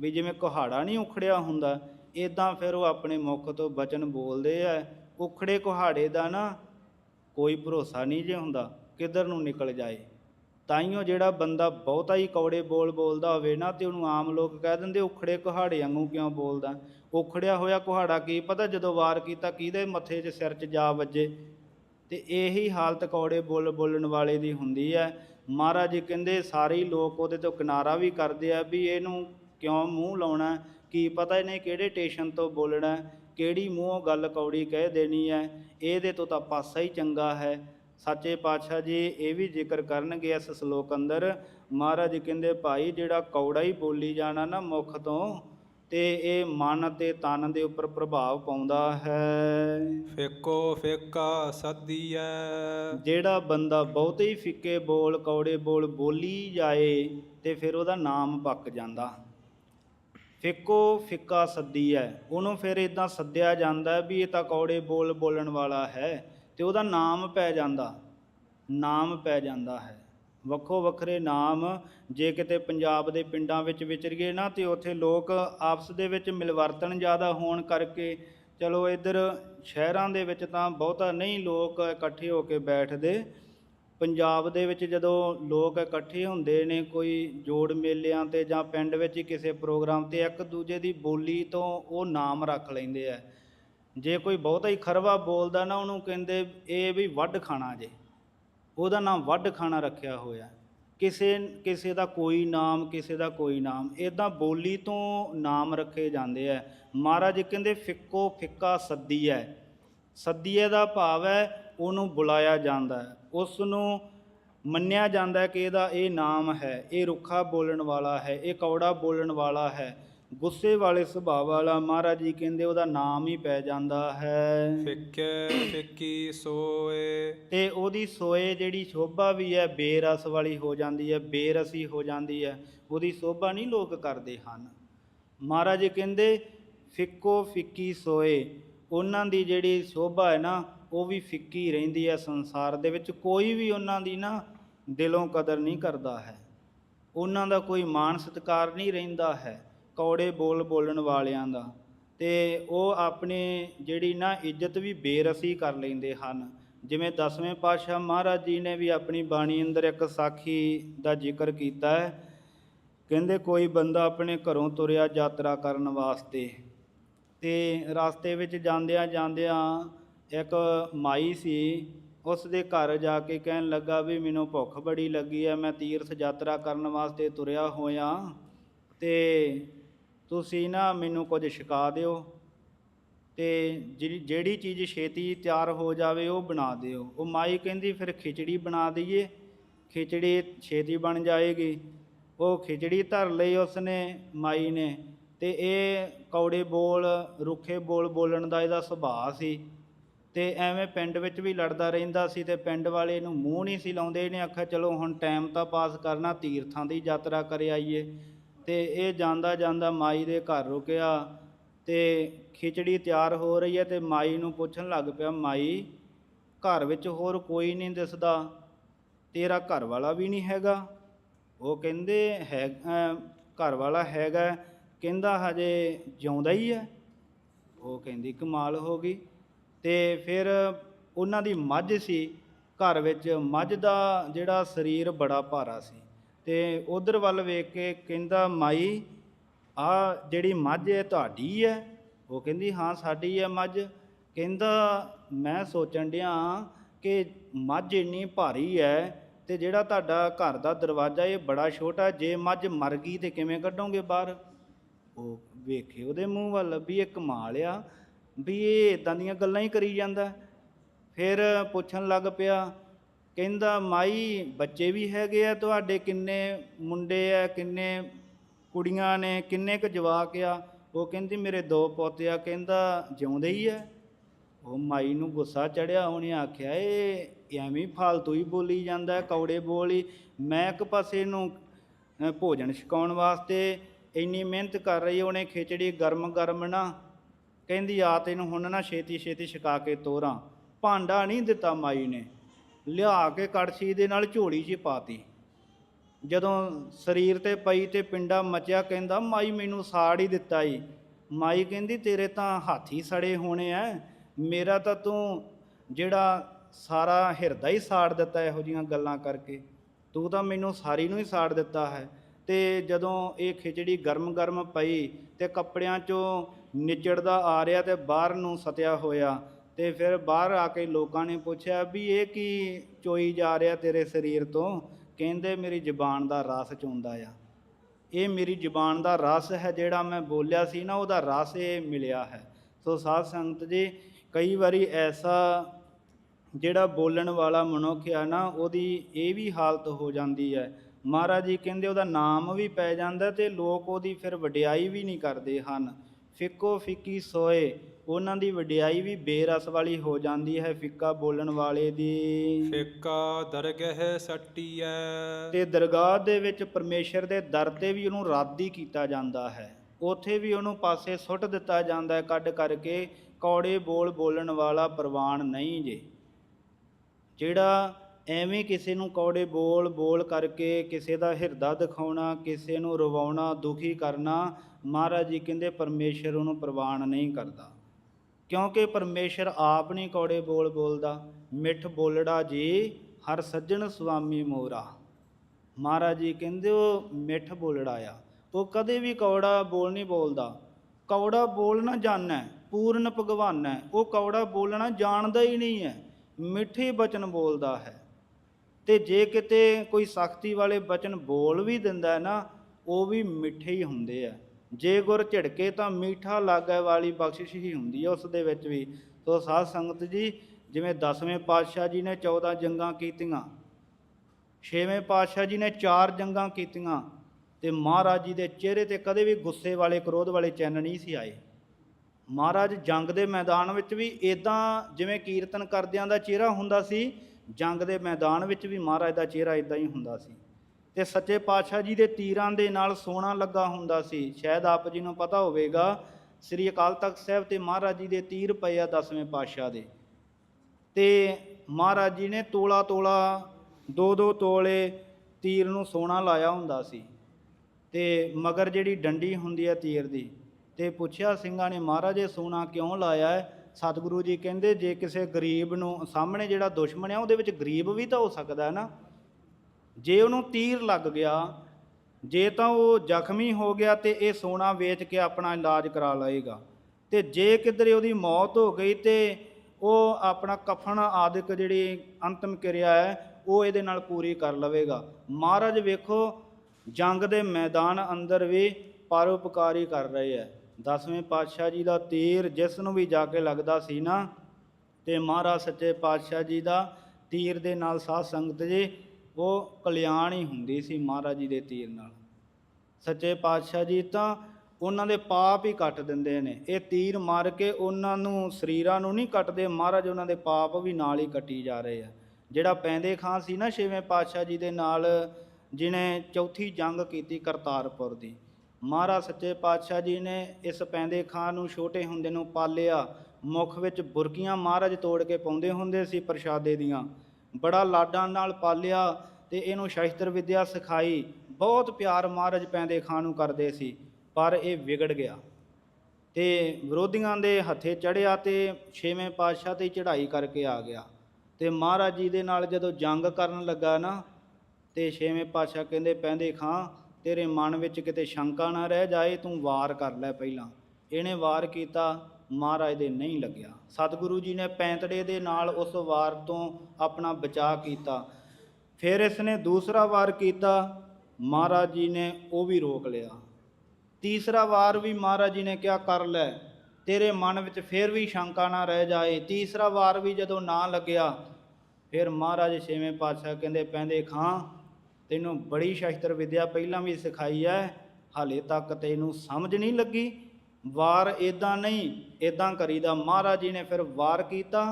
ਵੀ ਜਿਵੇਂ ਕੁਹਾੜਾ ਨਹੀਂ ਉਖੜਿਆ ਹੁੰਦਾ ਇਦਾਂ ਫਿਰ ਉਹ ਆਪਣੇ ਮੁਖ ਤੋਂ ਬਚਨ ਬੋਲਦੇ ਆ। ਉਖੜੇ ਕੁਹਾੜੇ ਦਾ ਨਾ ਕੋਈ ਭਰੋਸਾ ਨਹੀਂ ਜੇ ਹੁੰਦਾ, ਕਿੱਧਰ ਨੂੰ ਨਿਕਲ ਜਾਏ। ਤਾਈਓ ਜਿਹੜਾ ਬੰਦਾ ਬਹੁਤਾ ਹੀ ਕੌੜੇ ਬੋਲ ਬੋਲਦਾ ਹੋਵੇ ਨਾ, ਤੇ ਉਹਨੂੰ ਆਮ ਲੋਕ ਕਹਿ ਦਿੰਦੇ, ਉਖੜੇ ਕੁਹਾੜੇ ਵਾਂਗੂ ਕਿਉਂ ਬੋਲਦਾ? ਉਖੜਿਆ ਹੋਇਆ ਕੁਹਾੜਾ ਕੀ ਪਤਾ ਜਦੋਂ ਵਾਰ ਕੀਤਾ, ਕਿਹਦੇ ਮੱਥੇ 'ਚ ਸਿਰ 'ਚ ਜਾ ਵੱਜੇ? ਤੇ ਇਹੀ ਹਾਲਤ ਕੌੜੇ ਬੋਲ ਬੋਲਣ ਵਾਲੇ ਦੀ ਹੁੰਦੀ ਹੈ। ਮਹਾਰਾਜ ਜੀ ਕਹਿੰਦੇ ਸਾਰੇ ਲੋਕ ਉਹਦੇ ਤੋਂ ਕਿਨਾਰਾ ਵੀ ਕਰਦੇ ਆ ਵੀ ਇਹਨੂੰ ਕਿਉਂ ਮੂੰਹ ਲਾਉਣਾ ਕੀ ਪਤਾ ਇਹਨੇ ਕਿਹੜੇ ਟੇਸ਼ਨ ਤੋਂ ਬੋਲਣਾ ਹੈ, ਕਿਹੜੀ ਮੂੰਹੋਂ ਗੱਲ ਕੌੜੀ ਕਹਿ ਦੇਣੀ ਹੈ? ਇਹਦੇ ਤੋਂ ਤਾਂ ਪਾਸਾ ਹੀ ਚੰਗਾ ਹੈ। ਸੱਚੇ ਪਾਤਸ਼ਾਹ ਜੀ ਇਹ ਵੀ ਜ਼ਿਕਰ ਕਰਨਗੇ ਇਸ ਸ਼ਲੋਕ ਅੰਦਰ। ਮਹਾਰਾਜ ਕਹਿੰਦੇ ਭਾਈ ਜਿਹੜਾ ਕੌੜਾ ਹੀ ਬੋਲੀ ਜਾਣਾ ਨਾ ਮੁਖ ਤੋਂ ਤੇ ਇਹ ਮਨ ਤੇ ਤਨ ਦੇ ਉੱਪਰ ਪ੍ਰਭਾਵ ਪਾਉਂਦਾ ਹੈ। ਫਿੱਕੋ ਫਿੱਕਾ ਸਦੀਐ। ਜਿਹੜਾ ਬੰਦਾ ਬਹੁਤੇ ਹੀ ਫਿੱਕੇ ਬੋਲ ਕੌੜੇ ਬੋਲ ਬੋਲੀ ਜਾਏ ਤੇ ਫਿਰ ਉਹਦਾ ਨਾਮ ਪੱਕ ਜਾਂਦਾ। ਫਿੱਕੋ ਫਿੱਕਾ ਸੱਦੀ ਹੈ ਉਹਨੂੰ ਫਿਰ ਇਦਾਂ ਸੱਦਿਆ ਜਾਂਦਾ ਹੈ ਵੀ ਇਹ ਤਾਂ ਕੌੜੇ ਬੋਲ ਬੋਲਣ ਵਾਲਾ ਹੈ ਤੇ ਉਹਦਾ ਨਾਮ ਪੈ ਜਾਂਦਾ। ਨਾਮ ਪੈ ਜਾਂਦਾ ਹੈ। ਵੱਖੋ ਵੱਖਰੇ ਨਾਮ ਜੇ ਕਿਤੇ ਪੰਜਾਬ ਦੇ ਪਿੰਡਾਂ ਵਿੱਚ ਵਿਚਰੀਏ ਨਾ ਤੇ ਉੱਥੇ ਲੋਕ ਆਪਸ ਦੇ ਵਿੱਚ ਮਿਲਵਰਤਨ ਜ਼ਿਆਦਾ ਹੋਣ ਕਰਕੇ ਚਲੋ ਇੱਧਰ ਸ਼ਹਿਰਾਂ ਦੇ ਵਿੱਚ ਤਾਂ ਬਹੁਤਾ ਨਹੀਂ ਲੋਕ ਇਕੱਠੇ ਹੋ ਕੇ ਬੈਠਦੇ। ਪੰਜਾਬ ਦੇ ਵਿੱਚ ਜਦੋਂ ਲੋਕ ਇਕੱਠੇ ਹੁੰਦੇ ਨੇ ਕੋਈ ਜੋੜ ਮੇਲਿਆਂ ਤੇ ਜਾਂ ਪਿੰਡ ਵਿੱਚ ਹੀ ਕਿਸੇ ਪ੍ਰੋਗਰਾਮ ਤੇ ਇੱਕ ਦੂਜੇ ਦੀ ਬੋਲੀ ਤੋਂ ਉਹ ਨਾਮ ਰੱਖ ਲੈਂਦੇ ਆ। ਜੇ ਕੋਈ ਬਹੁਤਾ ਹੀ ਖਰਵਾ ਬੋਲਦਾ ਨਾ ਉਹਨੂੰ ਕਹਿੰਦੇ ਇਹ ਵੀ ਵੱਢ ਖਾਣਾ ਜੇ। ਉਹਦਾ ਨਾਮ ਵੱਢ ਖਾਣਾ ਰੱਖਿਆ ਹੋਇਆ ਕਿਸੇ ਕਿਸੇ ਦਾ ਕੋਈ ਨਾਮ, ਕਿਸੇ ਦਾ ਕੋਈ ਨਾਮ ਇਦਾਂ ਬੋਲੀ ਤੋਂ ਨਾਮ ਰੱਖੇ ਜਾਂਦੇ ਆ ਮਹਾਰਾਜ ਕਹਿੰਦੇ, ਫਿੱਕੋ ਫਿੱਕਾ ਸੱਦੀ ਹੈ ਸੱਦੀਏ ਦਾ ਭਾਵ ਹੈ, ਉਹਨੂੰ ਬੁਲਾਇਆ ਜਾਂਦਾ ਹੈ। ਉਸ ਨੂੰ ਮੰਨਿਆ ਜਾਂਦਾ ਹੈ ਕਿ ਇਹਦਾ ਇਹ ਨਾਮ ਹੈ, ਇਹ ਰੁੱਖਾ ਬੋਲਣ ਵਾਲਾ ਹੈ, ਇਹ ਕੌੜਾ ਬੋਲਣ ਵਾਲਾ ਹੈ। ਗੁੱਸੇ ਵਾਲੇ ਸੁਭਾਅ ਵਾਲਾ ਮਹਾਰਾਜ ਜੀ ਕਹਿੰਦੇ ਉਹਦਾ ਨਾਮ ਹੀ ਪੈ ਜਾਂਦਾ ਹੈ। ਫਿੱਕੇ ਫਿੱਕੀ ਸੋਏ। ਤੇ ਉਹਦੀ ਸੋਏ ਜਿਹੜੀ ਸ਼ੋਭਾ ਵੀ ਹੈ ਬੇਰਸ ਵਾਲੀ ਹੋ ਜਾਂਦੀ ਹੈ ਬੇਰਸੀ ਹੋ ਜਾਂਦੀ ਹੈ ਉਹਦੀ ਸ਼ੋਭਾ ਨਹੀਂ ਲੋਕ ਕਰਦੇ ਹਨ। ਮਹਾਰਾਜ ਜੀ ਕਹਿੰਦੇ ਫਿੱਕੋ ਫਿੱਕੀ ਸੋਏ। ਉਹਨਾਂ ਦੀ ਜਿਹੜੀ ਸ਼ੋਭਾ ਹੈ ਨਾ ਉਹ ਵੀ ਫਿੱਕੀ ਰਹਿੰਦੀ ਹੈ ਸੰਸਾਰ ਦੇ ਵਿੱਚ। ਕੋਈ ਵੀ ਉਹਨਾਂ ਦੀ ਨਾ ਦਿਲੋਂ ਕਦਰ ਨਹੀਂ ਕਰਦਾ ਹੈ। ਉਹਨਾਂ ਦਾ ਕੋਈ ਮਾਣ ਸਤਿਕਾਰ ਨਹੀਂ ਰਹਿੰਦਾ ਹੈ। ਕੌੜੇ ਬੋਲ ਬੋਲਣ ਵਾਲਿਆਂ ਦਾ। ਤੇ ਉਹ ਆਪਣੇ ਜਿਹੜੀ ਨਾ ਇੱਜ਼ਤ ਵੀ ਬੇਰਸੀ ਕਰ ਲੈਂਦੇ ਹਨ। ਜਿਵੇਂ ਦਸਵੇਂ ਪਾਤਸ਼ਾਹ ਮਹਾਰਾਜ ਜੀ ਨੇ ਵੀ ਆਪਣੀ ਬਾਣੀ ਅੰਦਰ ਇੱਕ ਸਾਖੀ ਦਾ ਜ਼ਿਕਰ ਕੀਤਾ ਹੈ। ਕਹਿੰਦੇ, ਕੋਈ ਬੰਦਾ ਆਪਣੇ ਘਰੋਂ ਤੁਰਿਆ ਯਾਤਰਾ ਕਰਨ ਵਾਸਤੇ। ਤੇ ਰਸਤੇ ਵਿੱਚ ਜਾਂਦਿਆਂ ਜਾਂਦਿਆਂ ਇੱਕ ਮਾਈ ਸੀ, ਉਸ ਦੇ ਘਰ ਜਾ ਕੇ ਕਹਿਣ ਲੱਗਾ ਵੀ, ਮੈਨੂੰ ਭੁੱਖ ਬੜੀ ਲੱਗੀ ਹੈ, ਮੈਂ ਤੀਰਥ ਯਾਤਰਾ ਕਰਨ ਵਾਸਤੇ ਤੁਰਿਆ ਹੋਇਆ। ਤੇ ਤੁਸੀਂ ਨਾ ਮੈਨੂੰ ਕੁਝ ਛਕਾ ਦਿਓ ਤੇ ਜਿਹੜੀ ਜਿਹੜੀ ਚੀਜ਼ ਛੇਤੀ ਤਿਆਰ ਹੋ ਜਾਵੇ ਉਹ ਬਣਾ ਦਿਓ। ਉਹ ਮਾਈ ਕਹਿੰਦੀ, ਫਿਰ ਖਿਚੜੀ ਬਣਾ ਦਈਏ। ਖਿਚੜੀ ਛੇਤੀ ਬਣ ਜਾਏਗੀ। ਉਹ ਖਿਚੜੀ ਧਰ ਲਈ ਉਸਨੇ ਮਾਈ ਨੇ ਤੇ ਇਹ ਕੌੜੇ ਬੋਲ, ਰੁੱਖੇ ਬੋਲ ਬੋਲਣ ਦਾ ਇਹਦਾ ਸੁਭਾਅ ਸੀ। ਤੇ ਐਵੇਂ ਪਿੰਡ ਵਿੱਚ ਵੀ ਲੜਦਾ ਰਹਿੰਦਾ ਸੀ ਤੇ ਪਿੰਡ ਵਾਲੇ ਨੂੰ ਮੂੰਹ ਨਹੀਂ ਸੀ ਲਾਉਂਦੇ। ਇਹਨੇ ਆਖਿਆ, ਚਲੋ ਹੁਣ ਟਾਈਮ ਤਾਂ ਪਾਸ ਕਰਨਾ, ਤੀਰਥਾਂ ਦੀ ਯਾਤਰਾ ਕਰ ਆਈਏ। ਤੇ ਇਹ ਜਾਂਦਾ ਜਾਂਦਾ ਮਾਈ ਦੇ ਘਰ ਰੁਕਿਆ ਤੇ ਖਿਚੜੀ ਤਿਆਰ ਹੋ ਰਹੀ ਹੈ ਤੇ ਮਾਈ ਨੂੰ ਪੁੱਛਣ ਲੱਗ ਪਿਆ, ਮਾਈ, ਘਰ ਵਿੱਚ ਹੋਰ ਕੋਈ ਨਹੀਂ ਦਿਸਦਾ, ਤੇਰਾ ਘਰ ਵਾਲਾ ਵੀ ਨਹੀਂ ਹੈਗਾ? ਉਹ ਕਹਿੰਦੇ, ਹੈ ਘਰ ਵਾਲਾ ਹੈਗਾ, ਕਹਿੰਦਾ ਹਜੇ ਜਿਉਂਦਾ ਹੀ ਹੈ। ਉਹ ਕਹਿੰਦੀ, ਕਮਾਲ ਹੋ ਗਈ। ਤੇ ਫਿਰ ਉਹਨਾਂ ਦੀ ਮੱਝ ਸੀ, ਘਰ ਵਿੱਚ ਮੱਝ ਦਾ ਜਿਹੜਾ ਸਰੀਰ ਬੜਾ ਭਾਰਾ ਸੀ। ਤੇ ਉਧਰ ਵੱਲ ਵੇਖ ਕੇ ਕਹਿੰਦਾ, ਮਾਈ ਆ ਜਿਹੜੀ ਮੱਝ ਹੈ ਤੁਹਾਡੀ ਹੈ। ਉਹ ਕਹਿੰਦੀ, ਹਾਂ, ਸਾਡੀ ਹੈ ਮੱਝ। ਕਹਿੰਦਾ, ਮੈਂ ਸੋਚਣ ਡਿਆ ਕਿ ਮੱਝ ਇੰਨੀ ਭਾਰੀ ਹੈ ਤੇ ਜਿਹੜਾ ਤੁਹਾਡਾ ਘਰ ਦਾ ਦਰਵਾਜ਼ਾ ਇਹ ਬੜਾ ਛੋਟਾ ਜੇ ਮੱਝ ਮਰ ਗਈ ਤੇ ਕਿਵੇਂ ਕੱਢੋਗੇ ਬਾਹਰ? ਉਹ ਵੇਖੇ ਉਹਦੇ ਮੂੰਹ ਵੱਲ ਵੀ ਇਹ ਕਮਾਲ ਆ, ਵੀ ਇਹ ਇਦਾਂ ਦੀਆਂ ਗੱਲਾਂ ਹੀ ਕਰੀ ਜਾਂਦਾ। ਫਿਰ ਪੁੱਛਣ ਲੱਗ ਪਿਆ ਕਹਿੰਦਾ, ਮਾਈ, ਬੱਚੇ ਵੀ ਹੈਗੇ ਆ ਤੁਹਾਡੇ, ਕਿੰਨੇ ਮੁੰਡੇ ਆ, ਕਿੰਨੇ ਕੁੜੀਆਂ ਨੇ, ਕਿੰਨੇ ਕੁ ਜਵਾਕ ਆ? ਉਹ ਕਹਿੰਦੀ, ਮੇਰੇ ਦੋ ਪੋਤੇ ਆ। ਕਹਿੰਦਾ, ਜਿਉਂਦੇ ਹੀ ਆ? ਉਹ ਮਾਈ ਨੂੰ ਗੁੱਸਾ ਚੜਿਆ, ਉਹਨੇ ਆਖਿਆ ਇਹ ਐਵੇਂ ਫਾਲਤੂ ਹੀ ਬੋਲੀ ਜਾਂਦਾ, ਕੌੜੇ ਬੋਲ ਹੀ। ਮੈਂ ਇੱਕ ਪਾਸੇ ਨੂੰ ਭੋਜਨ ਛਕਾਉਣ ਵਾਸਤੇ ਇੰਨੀ ਮਿਹਨਤ ਕਰ ਰਹੀ, ਉਹਨੇ ਖਿਚੜੀ ਗਰਮ ਗਰਮ ਨਾ ਕਹਿੰਦੀ, ਆ ਤੈਨੂੰ ਹੁਣ ਨਾ ਛੇਤੀ ਛੇਤੀ ਛਕਾ ਕੇ ਤੋਰਾਂ। ਭਾਂਡਾ ਨਹੀਂ ਦਿੱਤਾ ਮਾਈ ਨੇ। ਲਿਆ ਕੇ ਕੜਛੀ ਦੇ ਨਾਲ ਝੋਲੀ 'ਚ ਪਾਤੀ। ਜਦੋਂ ਸਰੀਰ ਤੇ ਪਈ ਤੇ ਪਿੰਡਾ ਮਚਿਆ ਕਹਿੰਦਾ, ਮਾਈ ਮੈਨੂੰ ਸਾੜ ਹੀ ਦਿੱਤਾ ਈ। ਮਾਈ ਕਹਿੰਦੀ, ਤੇਰੇ ਤਾਂ ਹੱਥ ਹੀ ਸੜੇ ਹੋਣੇ ਐ। ਮੇਰਾ ਤਾਂ ਤੂੰ ਜਿਹੜਾ ਸਾਰਾ ਹਿਰਦਾ ਹੀ ਸਾੜ ਦਿੱਤਾ ਇਹੋ ਜੀਆਂ ਗੱਲਾਂ ਕਰਕੇ। ਤੂੰ ਤਾਂ ਮੈਨੂੰ ਸਾਰੀ ਨੂੰ ਹੀ ਸਾੜ ਦਿੱਤਾ ਹੈ। ਤੇ ਜਦੋਂ ਇਹ ਖਿਚੜੀ ਗਰਮ-ਗਰਮ ਪਈ ਤੇ ਕੱਪੜਿਆਂ 'ਚੋਂ ਨਿਚੜਦਾ ਆ ਰਿਹਾ ਤੇ ਬਾਹਰ ਨੂੰ ਸਤਿਆ ਹੋਇਆ ਤੇ ਫਿਰ ਬਾਹਰ ਆ ਕੇ ਲੋਕਾਂ ਨੇ ਪੁੱਛਿਆ ਵੀ ਇਹ ਕੀ ਚੋਈ ਜਾ ਰਿਹਾ ਤੇਰੇ ਸਰੀਰ ਤੋਂ? ਕਹਿੰਦੇ ਮੇਰੀ ਜ਼ੁਬਾਨ ਦਾ ਰਸ ਚੋਂਦਾ ਆ। ਇਹ ਮੇਰੀ ਜ਼ੁਬਾਨ ਦਾ ਰਸ ਹੈ ਜਿਹੜਾ ਮੈਂ ਬੋਲਿਆ ਸੀ ਨਾ, ਉਹਦਾ ਰਸ ਇਹ ਮਿਲਿਆ ਹੈ। ਸੋ ਸਾਧ ਸੰਗਤ ਜੀ, ਕਈ ਵਾਰੀ ਐਸਾ ਜਿਹੜਾ ਬੋਲਣ ਵਾਲਾ ਮਨੁੱਖ ਆ ਨਾ, ਉਹਦੀ ਇਹ ਵੀ ਹਾਲਤ ਹੋ ਜਾਂਦੀ ਹੈ। ਮਹਾਰਾਜ ਜੀ ਕਹਿੰਦੇ ਉਹਦਾ ਨਾਮ ਵੀ ਪੈ ਜਾਂਦਾ ਤੇ ਲੋਕ ਉਹਦੀ ਫਿਰ ਵਡਿਆਈ ਵੀ ਨਹੀਂ ਕਰਦੇ ਹਨ। ਫਿੱਕੋ ਫਿੱਕੀ ਸੋਏ ਉਹਨਾਂ ਦੀ ਵਡਿਆਈ ਵੀ ਬੇਰਸ ਵਾਲੀ ਹੋ ਜਾਂਦੀ ਹੈ ਫਿੱਕਾ ਬੋਲਣ ਵਾਲੇ ਦੀ। ਫਿੱਕਾ ਦਰਗਹਿ ਸੱਟੀਐ। ਤੇ ਦਰਗਾਹ ਦੇ ਵਿੱਚ ਪਰਮੇਸ਼ਰ ਦੇ ਦਰ ਤੇ ਵੀ ਉਹਨੂੰ ਰੱਦ ਕੀਤਾ ਜਾਂਦਾ ਹੈ। ਉਥੇ ਵੀ ਉਹਨੂੰ ਪਾਸੇ ਸੁੱਟ ਦਿੱਤਾ ਜਾਂਦਾ ਹੈ ਕੱਢ ਕਰਕੇ ਕੌੜੇ ਬੋਲ ਬੋਲਣ ਵਾਲਾ ਪ੍ਰਵਾਨ ਨਹੀਂ ਜੇ। ਜਿਹੜਾ ਐਵੇਂ ਕਿਸੇ ਨੂੰ ਕੌੜੇ ਬੋਲ ਬੋਲ ਕਰਕੇ ਕਿਸੇ ਦਾ ਹਿਰਦਾ ਦਿਖਾਉਣਾ ਕਿਸੇ ਨੂੰ ਰਵਾਉਣਾ ਦੁਖੀ ਕਰਨਾ ਮਹਾਰਾਜ ਜੀ ਕਹਿੰਦੇ ਪਰਮੇਸ਼ਰ ਉਹਨੂੰ ਪ੍ਰਵਾਨ ਨਹੀਂ ਕਰਦਾ। ਕਿਉਂਕਿ ਪਰਮੇਸ਼ਰ ਆਪ ਨਹੀਂ ਕੌੜੇ ਬੋਲ ਬੋਲਦਾ ਮਿੱਠ ਬੋਲੜਾ ਜੀ ਹਰ ਸੱਜਣ ਸੁਆਮੀ ਮੋਰਾ। ਮਹਾਰਾਜ ਜੀ ਕਹਿੰਦੇ ਉਹ ਮਿੱਠ ਬੋਲੜਾ ਆ ਉਹ ਕਦੇ ਵੀ ਕੌੜਾ ਬੋਲ ਨਹੀਂ ਬੋਲਦਾ। ਕੌੜਾ ਬੋਲਣਾ ਜਾਣਦਾ ਹੈ, ਪੂਰਨ ਭਗਵਾਨ ਹੈ ਉਹ ਕੌੜਾ ਬੋਲਣਾ ਜਾਣਦਾ ਹੀ ਨਹੀਂ ਹੈ ਮਿੱਠੇ ਬਚਨ ਬੋਲਦਾ ਹੈ। ਤੇ ਜੇ ਕਿਤੇ ਕੋਈ ਸਖਤੀ ਵਾਲੇ ਬਚਨ ਬੋਲ ਵੀ ਦਿੰਦਾ ਹੈ ਨਾ ਉਹ ਵੀ ਮਿੱਠੇ ਹੀ ਹੁੰਦੇ ਆ। ਜੇ ਗੁਰ ਝਿੜਕੇ ਤਾਂ ਮੀਠਾ ਲਾਗੇ ਵਾਲੀ ਬਖਸ਼ਿਸ਼ ਹੀ ਹੁੰਦੀ ਹੈ ਉਸ ਦੇ ਵਿੱਚ ਵੀ। ਸੋ ਸਾਧ ਸੰਗਤ ਜੀ, ਜਿਵੇਂ 10ਵੇਂ ਪਾਤਸ਼ਾਹ ਜੀ ਨੇ 14 ਜੰਗਾਂ ਕੀਤੀਆਂ, ਛੇਵੇਂ ਪਾਤਸ਼ਾਹ ਜੀ ਨੇ ਚਾਰ ਜੰਗਾਂ ਕੀਤੀਆਂ ਤੇ ਮਹਾਰਾਜ ਜੀ ਦੇ ਚਿਹਰੇ ਤੇ ਕਦੇ ਵੀ ਗੁੱਸੇ ਵਾਲੇ, ਕ੍ਰੋਧ ਵਾਲੇ ਚਿੰਨ੍ਹ ਨਹੀਂ ਸੀ ਆਏ। ਮਹਾਰਾਜ ਜੰਗ ਦੇ ਮੈਦਾਨ ਵਿੱਚ ਵੀ ਇਦਾਂ ਜਿਵੇਂ ਕੀਰਤਨ ਕਰਦਿਆਂ ਦਾ ਚਿਹਰਾ ਹੁੰਦਾ ਸੀ, ਜੰਗ ਦੇ ਮੈਦਾਨ ਵਿੱਚ ਵੀ ਮਹਾਰਾਜ ਦਾ ਚਿਹਰਾ ਇਦਾਂ ਹੀ ਹੁੰਦਾ ਸੀ। ਤੇ ਸੱਚੇ ਪਾਤਸ਼ਾਹ ਜੀ ਦੇ ਤੀਰਾਂ ਦੇ ਨਾਲ ਸੋਨਾ ਲੱਗਾ ਹੁੰਦਾ ਸੀ। ਸ਼ਾਇਦ ਆਪ ਜੀ ਨੂੰ ਪਤਾ ਹੋਵੇਗਾ, ਸ੍ਰੀ ਅਕਾਲ ਤਖਤ ਸਾਹਿਬ ਤੇ ਮਹਾਰਾਜ ਜੀ ਦੇ ਤੀਰ ਪਏ ਆ ਦਸਵੇਂ ਪਾਤਸ਼ਾਹ ਦੇ। ਤੇ ਮਹਾਰਾਜ ਜੀ ਨੇ ਤੋਲਾ ਤੋਲਾ ਦੋ ਦੋ ਤੋਲੇ ਤੀਰ ਨੂੰ ਸੋਨਾ ਲਾਇਆ ਹੁੰਦਾ ਸੀ। ਤੇ ਮਗਰ ਜਿਹੜੀ ਡੰਡੀ ਹੁੰਦੀ ਹੈ ਤੀਰ ਦੀ, ਤੇ ਪੁੱਛਿਆ ਸਿੰਘਾਂ ਨੇ, ਮਹਾਰਾਜ, ਇਹ ਸੋਨਾ ਕਿਉਂ ਲਾਇਆ ਹੈ? ਸਤਿਗੁਰੂ ਜੀ ਕਹਿੰਦੇ, ਜੇ ਕਿਸੇ ਗਰੀਬ ਨੂੰ, ਸਾਹਮਣੇ ਜਿਹੜਾ ਦੁਸ਼ਮਣ ਹੈ ਉਹਦੇ ਵਿੱਚ ਗਰੀਬ ਵੀ ਤਾਂ ਹੋ ਸਕਦਾ ਹੈ ਨਾ। ਜੇ ਉਹਨੂੰ ਤੀਰ ਲੱਗ ਗਿਆ, ਜੇ ਤਾਂ ਉਹ ਜ਼ਖਮੀ ਹੋ ਗਿਆ ਤੇ ਇਹ ਸੋਨਾ ਵੇਚ ਕੇ ਆਪਣਾ ਇਲਾਜ ਕਰਾ ਲਏਗਾ। ਤੇ ਜੇ ਕਿਧਰੇ ਉਹਦੀ ਮੌਤ ਹੋ ਗਈ ਤੇ ਉਹ ਆਪਣਾ ਕਫਨ ਆਦਿਕ ਜਿਹੜੀ ਅੰਤਮ ਕਿਰਿਆ ਹੈ, ਉਹ ਇਹਦੇ ਨਾਲ ਪੂਰੀ ਕਰ ਲਵੇਗਾ। ਮਹਾਰਾਜ ਵੇਖੋ, ਜੰਗ ਦੇ ਮੈਦਾਨ ਅੰਦਰ ਵੀ ਪਰਉਪਕਾਰੀ ਕਰ ਰਹੇ ਹੈ। ਦਸਵੇਂ ਪਾਤਸ਼ਾਹ ਜੀ ਦਾ ਤੀਰ ਜਿਸ ਨੂੰ ਵੀ ਜਾ ਕੇ ਲੱਗਦਾ ਸੀ ਨਾ, ਤੇ ਮਹਾਰਾਜ ਸੱਚੇ ਪਾਤਸ਼ਾਹ ਜੀ ਦਾ ਤੀਰ ਦੇ ਨਾਲ ਸਾਧ ਸੰਗਤ ਜੀ ਉਹ ਕਲਿਆਣ ਹੀ ਹੁੰਦੀ ਸੀ ਮਹਾਰਾਜ ਜੀ ਦੇ ਤੀਰ ਨਾਲ। ਸੱਚੇ ਪਾਤਸ਼ਾਹ ਜੀ ਤਾਂ ਉਹਨਾਂ ਦੇ ਪਾਪ ਹੀ ਕੱਟ ਦਿੰਦੇ ਨੇ। ਇਹ ਤੀਰ ਮਾਰ ਕੇ ਉਹਨਾਂ ਨੂੰ ਸਰੀਰਾਂ ਨੂੰ ਨਹੀਂ ਕੱਟਦੇ, ਮਹਾਰਾਜ ਉਹਨਾਂ ਦੇ ਪਾਪ ਵੀ ਨਾਲ ਹੀ ਕੱਟੀ ਜਾ ਰਹੇ ਆ। ਜਿਹੜਾ ਪੈਂਦੇ ਖਾਂ ਸੀ ਨਾ ਛੇਵੇਂ ਪਾਤਸ਼ਾਹ ਜੀ ਦੇ ਨਾਲ, ਜਿਨੇ ਚੌਥੀ ਜੰਗ ਕੀਤੀ ਕਰਤਾਰਪੁਰ ਦੀ। ਮਹਾਰਾਜ ਸੱਚੇ ਪਾਤਸ਼ਾਹ ਜੀ ਨੇ ਇਸ ਪੈਂਦੇ ਖਾਂ ਨੂੰ ਛੋਟੇ ਹੁੰਦੇ ਨੂੰ ਪਾਲਿਆ। ਮੁਖ ਵਿੱਚ ਬੁਰਕੀਆਂ ਮਹਾਰਾਜ ਤੋੜ ਕੇ ਪਾਉਂਦੇ ਹੁੰਦੇ ਸੀ ਪ੍ਰਸ਼ਾਦੇ ਦੀਆਂ। ਬੜਾ ਲਾਡਾਂ ਨਾਲ ਪਾਲਿਆ ਤੇ ਇਹਨੂੰ ਸ਼ਸਤਰ ਵਿੱਦਿਆ ਸਿਖਾਈ। ਬਹੁਤ ਪਿਆਰ ਮਹਾਰਾਜ ਪੈਂਦੇ ਖਾਂ ਨੂੰ ਕਰਦੇ ਸੀ, ਪਰ ਇਹ ਵਿਗੜ ਗਿਆ। ਤੇ ਵਿਰੋਧੀਆਂ ਦੇ ਹੱਥੇ ਚੜਿਆ ਤੇ ਛੇਵੇਂ ਪਾਤਸ਼ਾਹ ਤੇ ਚੜ੍ਹਾਈ ਕਰਕੇ ਆ ਗਿਆ। ਤੇ ਮਹਾਰਾਜ ਜੀ ਦੇ ਨਾਲ ਜਦੋਂ ਜੰਗ ਕਰਨ ਲੱਗਾ ਨਾ, ਤੇ ਛੇਵੇਂ ਪਾਤਸ਼ਾਹ ਕਹਿੰਦੇ, ਪੈਂਦੇ ਖਾਂ ਤੇਰੇ ਮਨ ਵਿੱਚ ਕਿਤੇ ਸ਼ੰਕਾ ਨਾ ਰਹਿ ਜਾਏ, ਤੂੰ ਵਾਰ ਕਰ ਲੈ ਪਹਿਲਾਂ। ਇਹਨੇ ਵਾਰ ਕੀਤਾ। ਮਹਾਰਾਜ ਦੇ ਨਹੀਂ ਲੱਗਿਆ। ਸਤਿਗੁਰੂ ਜੀ ਨੇ ਪੈਂਤੜੇ ਦੇ ਨਾਲ ਉਸ ਵਾਰ ਤੋਂ ਆਪਣਾ ਬਚਾਅ ਕੀਤਾ। ਫਿਰ ਇਸ ਨੇ ਦੂਸਰਾ ਵਾਰ ਕੀਤਾ, ਮਹਾਰਾਜ ਜੀ ਨੇ ਉਹ ਵੀ ਰੋਕ ਲਿਆ। ਤੀਸਰਾ ਵਾਰ ਵੀ ਮਹਾਰਾਜ ਜੀ ਨੇ ਕਿਹਾ, ਕਰ ਲੈ, ਤੇਰੇ ਮਨ ਵਿੱਚ ਫਿਰ ਵੀ ਸ਼ੰਕਾ ਨਾ ਰਹਿ ਜਾਏ। ਤੀਸਰਾ ਵਾਰ ਵੀ ਜਦੋਂ ਨਾ ਲੱਗਿਆ, ਫਿਰ ਮਹਾਰਾਜ ਛੇਵੇਂ ਪਾਤਸ਼ਾਹ ਕਹਿੰਦੇ, ਪੈਂਦੇ ਖਾਂ, ਤੈਨੂੰ ਬੜੀ ਸ਼ਸਤਰ ਵਿਦਿਆ ਪਹਿਲਾਂ ਵੀ ਸਿਖਾਈ ਹੈ ਹਾਲੇ ਤੱਕ ਤੈਨੂੰ ਸਮਝ ਨਹੀਂ ਲੱਗੀ। ਵਾਰ ਇਦਾਂ ਨਹੀਂ ਇਦਾਂ ਕਰੀਦਾ। ਮਹਾਰਾਜ ਜੀ ਨੇ ਫਿਰ ਵਾਰ ਕੀਤਾ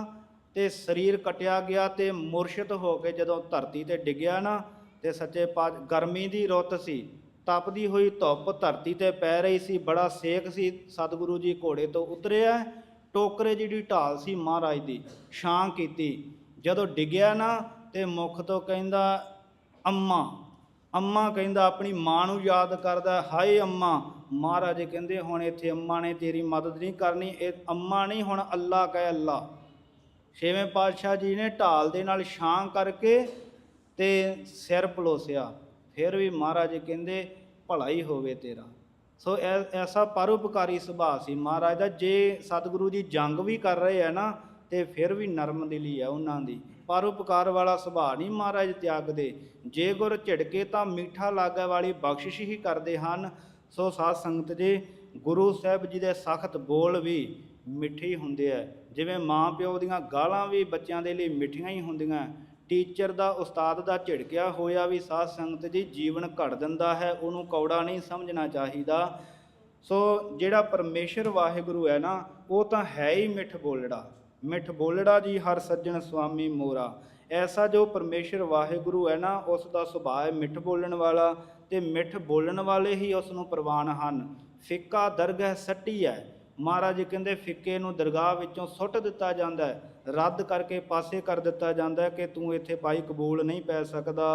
ਤੇ ਸਰੀਰ ਕਟਿਆ ਗਿਆ ਤੇ ਮੁਰਸ਼ਿਦ ਹੋ ਕੇ ਜਦੋਂ ਧਰਤੀ ਤੇ ਡਿੱਗਿਆ ਨਾ, ਤੇ ਸੱਚੇ ਪਾਤ ਗਰਮੀ ਦੀ ਰੁੱਤ ਸੀ, ਤਪਦੀ ਹੋਈ ਧੁੱਪ ਧਰਤੀ ਤੇ ਪੈ ਰਹੀ ਸੀ, ਬੜਾ ਸੇਕ ਸੀ, ਸਤਿਗੁਰੂ ਜੀ ਘੋੜੇ ਤੋਂ ਉਤਰਿਆ, ਟੋਕਰੇ ਜਿਹੜੀ ਢਾਲ ਸੀ ਮਹਾਰਾਜ ਦੀ, ਛਾਂ ਕੀਤੀ। ਜਦੋਂ ਡਿੱਗਿਆ ਨਾ, ਤੇ ਮੁਖ ਤੋਂ ਕਹਿੰਦਾ, ਅੰਮਾ ਅੰਮਾ ਕਹਿੰਦਾ, ਆਪਣੀ ਮਾਂ ਨੂੰ ਯਾਦ ਕਰਦਾ, ਹਾਏ ਅੰਮਾ, ਮਹਾਰਾਜ ਕਹਿੰਦੇ ਹੁਣ ਇੱਥੇ ਅੰਮਾ ਨੇ ਤੇਰੀ ਮਦਦ ਨਹੀਂ ਕਰਨੀ, ਇਹ ਅੰਮਾ ਨਹੀਂ ਹੁਣ ਅੱਲਾ ਕਹੇ ਅੱਲਾ। ਛੇਵੇਂ ਪਾਤਸ਼ਾਹ ਜੀ ਨੇ ਢਾਲ ਦੇ ਨਾਲ ਛਾਂ ਕਰਕੇ ਤੇ ਸਿਰ ਪਲੋਸਿਆ। ਫਿਰ ਵੀ ਮਹਾਰਾਜ ਕਹਿੰਦੇ ਭਲਾ ਹੀ ਹੋਵੇ ਤੇਰਾ। ਸੋ ਐਸਾ ਪਰਉਪਕਾਰੀ ਸੁਭਾਅ ਸੀ ਮਹਾਰਾਜ ਦਾ, ਜੇ ਸਤਿਗੁਰੂ ਜੀ ਜੰਗ ਵੀ ਕਰ ਰਹੇ ਆ ਨਾ, ਤੇ ਫਿਰ ਵੀ ਨਰਮ ਦਿਲੀ ਆ ਉਹਨਾਂ ਦੀ। ਪਰਉਪਕਾਰ ਵਾਲਾ ਸੁਭਾਅ ਨਹੀਂ ਮਹਾਰਾਜ ਤਿਆਗਦੇ। ਜੇ ਗੁਰ ਝਿੜਕੇ ਤਾਂ ਮਿੱਠਾ ਲਾਗਾ ਵਾਲੀ ਬਖਸ਼ਿਸ਼ ਹੀ ਕਰਦੇ ਹਨ। ਸੋ ਸਾਧ ਸੰਗਤ ਜੀ, ਗੁਰੂ ਸਾਹਿਬ ਜੀ ਦੇ ਸਖਤ ਬੋਲ ਵੀ ਮਿੱਠੇ ਹੁੰਦੇ ਆ। ਜਿਵੇਂ ਮਾਂ ਪਿਓ ਦੀਆਂ ਗਾਲਾਂ ਵੀ ਬੱਚਿਆਂ ਦੇ ਲਈ ਮਿੱਠੀਆਂ ਹੀ ਹੁੰਦੀਆਂ। ਟੀਚਰ ਦਾ, ਉਸਤਾਦ ਦਾ ਝਿੜਕਿਆ ਹੋਇਆ ਵੀ ਸਾਧ ਸੰਗਤ ਜੀ ਜੀਵਨ ਘੜ ਦਿੰਦਾ ਹੈ, ਉਹਨੂੰ ਕੌੜਾ ਨਹੀਂ ਸਮਝਣਾ ਚਾਹੀਦਾ। ਸੋ ਜਿਹੜਾ ਪਰਮੇਸ਼ਰ ਵਾਹਿਗੁਰੂ ਹੈ ਨਾ, ਉਹ ਤਾਂ ਹੈ ਹੀ ਮਿੱਠ ਬੋਲੜਾ। ਮਿੱਠ ਬੋਲੜਾ ਜੀ ਹਰ ਸੱਜਣ ਸੁਆਮੀ ਮੋਰਾ। ਐਸਾ ਜੋ ਪਰਮੇਸ਼ਰ ਵਾਹਿਗੁਰੂ ਹੈ ਨਾ ਉਸ ਦਾ ਸੁਭਾਅ ਮਿੱਠ ਬੋਲਣ ਵਾਲਾ ਤੇ ਮਿੱਠ ਬੋਲਣ ਵਾਲੇ ਹੀ ਉਸ ਨੂੰ ਪ੍ਰਵਾਨ ਹਨ। ਫਿੱਕਾ ਦਰਗਹ ਸੱਟੀ ਹੈ। ਮਹਾਰਾਜ ਕਹਿੰਦੇ ਫਿੱਕੇ ਨੂੰ ਦਰਗਾਹ ਵਿੱਚੋਂ ਸੁੱਟ ਦਿੱਤਾ ਜਾਂਦਾ ਹੈ। ਰੱਦ ਕਰਕੇ ਪਾਸੇ ਕਰ ਦਿੱਤਾ ਜਾਂਦਾ ਹੈ ਕਿ ਤੂੰ ਇੱਥੇ ਭਾਈ ਕਬੂਲ ਨਹੀਂ ਪੈ ਸਕਦਾ।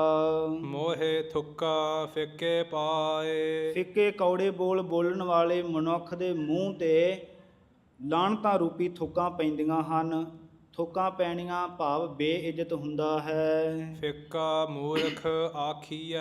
ਮੋਹਿ ਥੁੱਕਾ ਫਿੱਕੇ ਪਾਏ। ਫਿੱਕੇ ਕੌੜੇ ਬੋਲ ਬੋਲਣ ਵਾਲੇ ਮਨੁੱਖ ਦੇ ਮੂੰਹ ਤੇ ਲਾਹਣਤਾਂ ਰੂਪੀ ਥੁੱਕਾਂ ਪੈਂਦੀਆਂ ਹਨ ਥੁੱਕਾਂ ਪੈਣੀਆਂ ਭਾਵ ਬੇਇੱਜ਼ਤ ਹੁੰਦਾ ਹੈ। ਫਿੱਕਾ ਮੂਰਖ ਆਖੀਐ।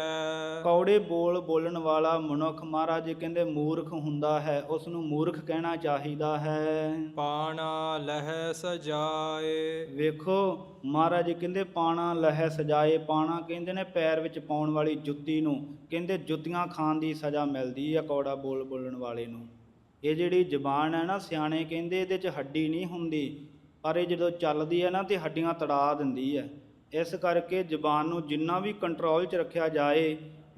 ਕੌੜੇ ਬੋਲ ਬੋਲਣ ਵਾਲਾ ਮਨੁੱਖ ਮਹਾਰਾਜ ਜੀ ਕਹਿੰਦੇ ਮੂਰਖ ਹੁੰਦਾ ਹੈ ਉਸ ਨੂੰ ਮੂਰਖ ਕਹਿਣਾ ਚਾਹੀਦਾ ਹੈ। ਪਾਣਾ ਲਹਿ ਸਜਾਏ ਵੇਖੋ ਮਹਾਰਾਜ ਜੀ ਕਹਿੰਦੇ ਪਾਣਾ ਲਹਿ ਸਜਾਏ ਪਾਣਾ ਕਹਿੰਦੇ ਨੇ ਪੈਰ ਵਿੱਚ ਪਾਉਣ ਵਾਲੀ ਜੁੱਤੀ ਨੂੰ ਕਹਿੰਦੇ ਜੁੱਤੀਆਂ ਖਾਣ ਦੀ ਸਜ਼ਾ ਮਿਲਦੀ ਆ ਕੌੜਾ ਬੋਲ ਬੋਲਣ ਵਾਲੇ ਨੂੰ। ਇਹ ਜਿਹੜੀ ਜ਼ਬਾਨ ਹੈ ਨਾ, ਸਿਆਣੇ ਕਹਿੰਦੇ ਇਹਦੇ 'ਚ ਹੱਡੀ ਨਹੀਂ ਹੁੰਦੀ, ਪਰ ਇਹ ਜਦੋਂ ਚੱਲਦੀ ਹੈ ਨਾ ਤੇ ਹੱਡੀਆਂ ਤੜਾ ਦਿੰਦੀ ਹੈ। ਇਸ ਕਰਕੇ ਜ਼ਬਾਨ ਨੂੰ ਜਿੰਨਾ ਵੀ ਕੰਟਰੋਲ 'ਚ ਰੱਖਿਆ ਜਾਏ,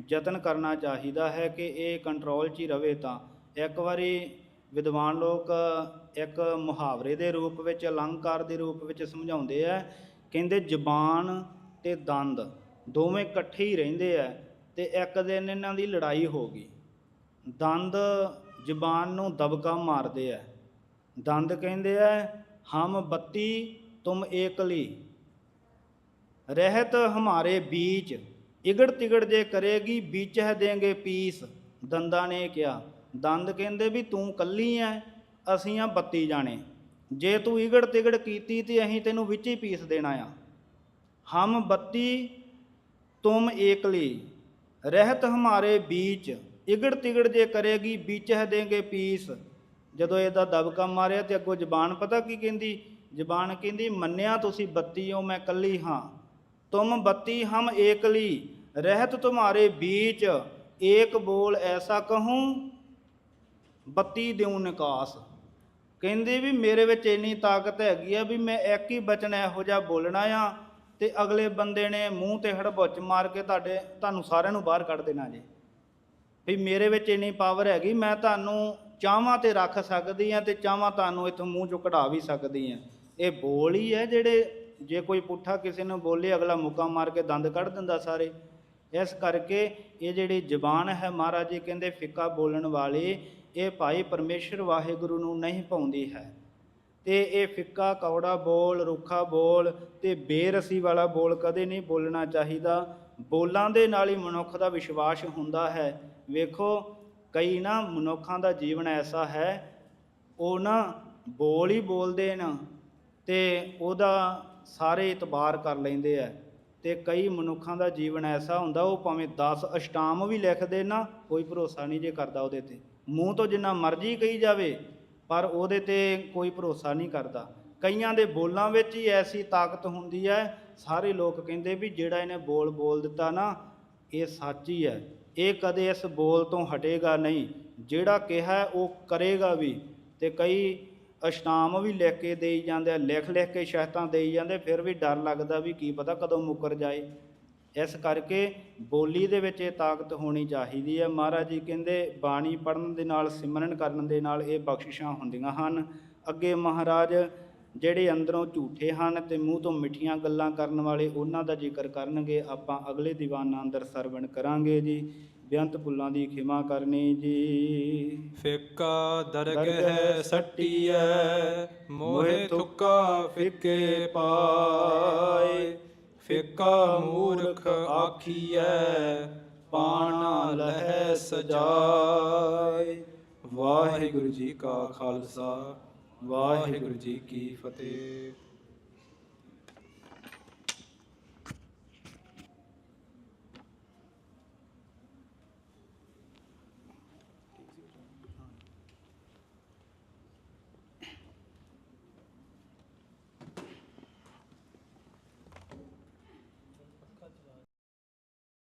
ਯਤਨ ਕਰਨਾ ਚਾਹੀਦਾ ਹੈ ਕਿ ਇਹ ਕੰਟਰੋਲ 'ਚ ਹੀ ਰਵੇ ਤਾਂ। ਇੱਕ ਵਾਰੀ ਵਿਦਵਾਨ ਲੋਕ ਇੱਕ ਮੁਹਾਵਰੇ ਦੇ ਰੂਪ ਵਿੱਚ, ਅਲੰਕਾਰ ਦੇ ਰੂਪ ਵਿੱਚ ਸਮਝਾਉਂਦੇ ਆ, ਕਹਿੰਦੇ ਜ਼ਬਾਨ ਤੇ ਦੰਦ ਦੋਵੇਂ ਇਕੱਠੇ ਹੀ ਰਹਿੰਦੇ ਆ ਤੇ ਇੱਕ ਦਿਨ ਇਹਨਾਂ ਦੀ ਲੜਾਈ ਹੋ ਗਈ। ਦੰਦ ਜ਼ਬਾਨ ਨੂੰ ਦਬਕਾ ਮਾਰਦੇ ਆ ਦੰਦ ਕਹਿੰਦੇ ਆ ਹਮ ਬੱਤੀ, ਤੁਮ ਏਕਲੀ। ਰਹਿਤ ਹਮਾਰੇ ਬੀਚ, ਇਗੜ ਤਿਗੜ ਜੇ ਕਰੇਗੀ ਵਿੱਚ ਹੈ ਦੇਂਗੇ ਪੀਸ। ਦੰਦਾਂ ਨੇ ਕਿਹਾ। ਦੰਦ ਕਹਿੰਦੇ ਵੀ ਤੂੰ ਕੱਲੀ ਐ, ਅਸੀਂ ਆ ਬੱਤੀ ਜਾਣੇ। ਜੇ ਤੂੰ ਇਗੜ ਤਿਗੜ ਕੀਤੀ ਤੇ ਅਸੀਂ ਤੈਨੂੰ ਵਿੱਚ ਹੀ ਪੀਸ ਦੇਣਾ ਆ। ਹਮ ਬੱਤੀ, ਤੁਮ ਏਕਲੀ। ਰਹਿਤ ਹਮਾਰੇ ਬੀਚ ਇਗੜ ਤਿਗੜ ਜੇ ਕਰੇਗੀ ਵਿੱਚ ਹੈ ਦੇਂਗੇ ਪੀਸ। ਜਦੋਂ ਇਹਦਾ ਦਬਕਾ ਮਾਰਿਆ ਤੇ ਅੱਗੋਂ ਜ਼ਬਾਨ ਪਤਾ ਕੀ ਕਹਿੰਦੀ? ਜ਼ਬਾਨ ਕਹਿੰਦੀ, ਮੰਨਿਆ ਤੁਸੀਂ ਬੱਤੀ ਹੋ, ਮੈਂ ਕੱਲੀ ਹਾਂ। ਤੁਮ ਬੱਤੀ ਹਮ ਏਕਲੀ ਰਹਿਤ ਤੁਮਾਰੇ ਬੀਚ। ਏਕ ਬੋਲ ਐਸਾ ਕਹੂੰ, ਬੱਤੀ ਦਿਉ ਨਿਕਾਸ। ਕਹਿੰਦੇ ਵੀ ਮੇਰੇ ਵਿੱਚ ਇੰਨੀ ਤਾਕਤ ਹੈਗੀ ਆ ਵੀ ਮੈਂ ਇੱਕ ਹੀ ਬਚਨ ਇਹੋ ਜਿਹਾ ਬੋਲਣਾ ਆ ਤੇ ਅਗਲੇ ਬੰਦੇ ਨੇ ਮੂੰਹ ਤੇ ਹੜਬੁੱਚ ਮਾਰ ਕੇ ਤੁਹਾਡੇ, ਤੁਹਾਨੂੰ ਸਾਰਿਆਂ ਨੂੰ ਬਾਹਰ ਕੱਢ ਦੇਣਾ ਜੇ। ਵੀ ਮੇਰੇ ਵਿੱਚ ਇੰਨੀ ਪਾਵਰ ਹੈਗੀ, ਮੈਂ ਤੁਹਾਨੂੰ ਚਾਹਾਂ ਤੇ ਰੱਖ ਸਕਦੀ ਆ ਤੇ ਚਾਹਾਂ ਤੁਹਾਨੂੰ ਇੱਥੋਂ ਮੂੰਹ ਚੋਂ ਕਢਾ ਵੀ ਸਕਦੀ ਆ ਇਹ ਬੋਲ ਹੀ ਹੈ ਜਿਹੜੇ ਜੇ ਕੋਈ ਪੁੱਠਾ ਕਿਸੇ ਨੂੰ ਬੋਲੇ, ਅਗਲਾ ਮੁੱਕਾ ਮਾਰ ਕੇ ਦੰਦ ਕੱਢ ਦਿੰਦਾ ਸਾਰੇ। ਇਸ ਕਰਕੇ ਇਹ ਜਿਹੜੀ ਜ਼ਬਾਨ ਹੈ ਮਹਾਰਾਜ ਜੀ, ਕਹਿੰਦੇ ਫਿੱਕਾ ਬੋਲਣ ਵਾਲੇ, ਇਹ ਭਾਈ ਪਰਮੇਸ਼ਰ ਵਾਹਿਗੁਰੂ ਨੂੰ ਨਹੀਂ ਪਾਉਂਦੀ ਹੈ। ਤੇ ਇਹ ਫਿੱਕਾ ਕੌੜਾ ਬੋਲ, ਰੁੱਖਾ ਬੋਲ ਤੇ ਬੇਰਸੀ ਵਾਲਾ ਬੋਲ ਕਦੇ ਨਹੀਂ ਬੋਲਣਾ ਚਾਹੀਦਾ। ਬੋਲਾਂ ਦੇ ਨਾਲ ਹੀ ਮਨੁੱਖ ਦਾ ਵਿਸ਼ਵਾਸ ਹੁੰਦਾ ਹੈ। ਵੇਖੋ, ਕਈ ਨਾ ਮਨੁੱਖਾਂ ਦਾ ਜੀਵਨ ਐਸਾ ਹੈ, ਉਹ ਨਾ ਬੋਲ ਹੀ ਬੋਲਦੇ ਨਾ ਤੇ ਉਹਦਾ ਸਾਰੇ ਇਤਬਾਰ ਕਰ ਲੈਂਦੇ ਆ। ਤੇ ਕਈ ਮਨੁੱਖਾਂ ਦਾ ਜੀਵਨ ਐਸਾ ਹੁੰਦਾ, ਉਹ ਭਾਵੇਂ 10 ਅਸ਼ਟਾਮ ਵੀ ਲਿਖਦੇ ਨਾ, ਕੋਈ ਭਰੋਸਾ ਨਹੀਂ ਜੇ ਕਰਦਾ ਉਹਦੇ ਤੇ। ਮੂੰਹ ਤੋਂ ਜਿੰਨਾ ਮਰਜ਼ੀ ਕਹੀ ਜਾਵੇ, ਪਰ ਉਹਦੇ ਤੇ ਕੋਈ ਭਰੋਸਾ ਨਹੀਂ ਕਰਦਾ। ਕਈਆਂ ਦੇ ਬੋਲਾਂ ਵਿੱਚ ਹੀ ਐਸੀ ਤਾਕਤ ਹੁੰਦੀ ਹੈ ਸਾਰੇ ਲੋਕ ਕਹਿੰਦੇ ਵੀ ਜਿਹੜਾ ਇਹਨੇ ਬੋਲ ਬੋਲ ਦਿੱਤਾ ਨਾ, ਇਹ ਸੱਚ ਹੀ ਹੈ। ਇਹ ਕਦੇ ਇਸ ਬੋਲ ਤੋਂ ਹਟੇਗਾ ਨਹੀਂ। ਜਿਹੜਾ ਕਿਹਾ ਉਹ ਕਰੇਗਾ ਵੀ। ਤੇ ਕਈ ਅਸ਼ਨਾਮ ਵੀ ਲਿਖ ਕੇ ਦੇਈ ਜਾਂਦੇ ਆ, ਲਿਖ ਲਿਖ ਕੇ ਸ਼ਹਿਤਾਂ ਦੇਈ ਜਾਂਦੇ, ਫਿਰ ਵੀ ਡਰ ਲੱਗਦਾ ਵੀ ਕੀ ਪਤਾ ਕਦੋਂ ਮੁੱਕਰ ਜਾਏ। ਇਸ ਕਰਕੇ ਬੋਲੀ ਦੇ ਵਿੱਚ ਇਹ ਤਾਕਤ ਹੋਣੀ ਚਾਹੀਦੀ ਹੈ। ਮਹਾਰਾਜ ਜੀ ਕਹਿੰਦੇ, ਬਾਣੀ ਪੜਨ ਦੇ ਨਾਲ, ਸਿਮਰਨ ਕਰਨ ਦੇ ਨਾਲ ਇਹ ਬਖਸ਼ਿਸ਼ਾਂ ਹੁੰਦੀਆਂ ਹਨ। ਅੱਗੇ ਮਹਾਰਾਜ ਜਿਹੜੇ ਅੰਦਰੋਂ ਝੂਠੇ ਹਨ ਤੇ ਮੂੰਹ ਤੋਂ ਮਿੱਠੀਆਂ ਗੱਲਾਂ ਕਰਨ ਵਾਲੇ ਉਹਨਾਂ ਦਾ ਜ਼ਿਕਰ ਕਰਨਗੇ ਆਪਾਂ ਅਗਲੇ ਦੀਵਾਨਾਂ ਅੰਦਰ ਸਰਵਣ ਕਰਾਂਗੇ ਜੀ। ਬੇਅੰਤ ਭੁੱਲਾਂ ਦੀ ਖਿਮਾ ਕਰਨੀ ਜੀ। ਫਿੱਕਾ ਦਰਗ ਹੈ ਸੱਟੀਐ ਮੋਹਿ ਥੁੱਕਾ ਫਿੱਕੇ ਪਾਏ। ਫਿੱਕਾ ਮੂਰਖ ਆਖੀਐ ਪਾਣਾ ਲਹਿ ਸਜਾਏ। ਵਾਹਿਗੁਰੂ ਜੀ ਕਾ ਖਾਲਸਾ। ਵਾਹਿਗੁਰੂ ਜੀ ਕੀ ਫਤਿਹ।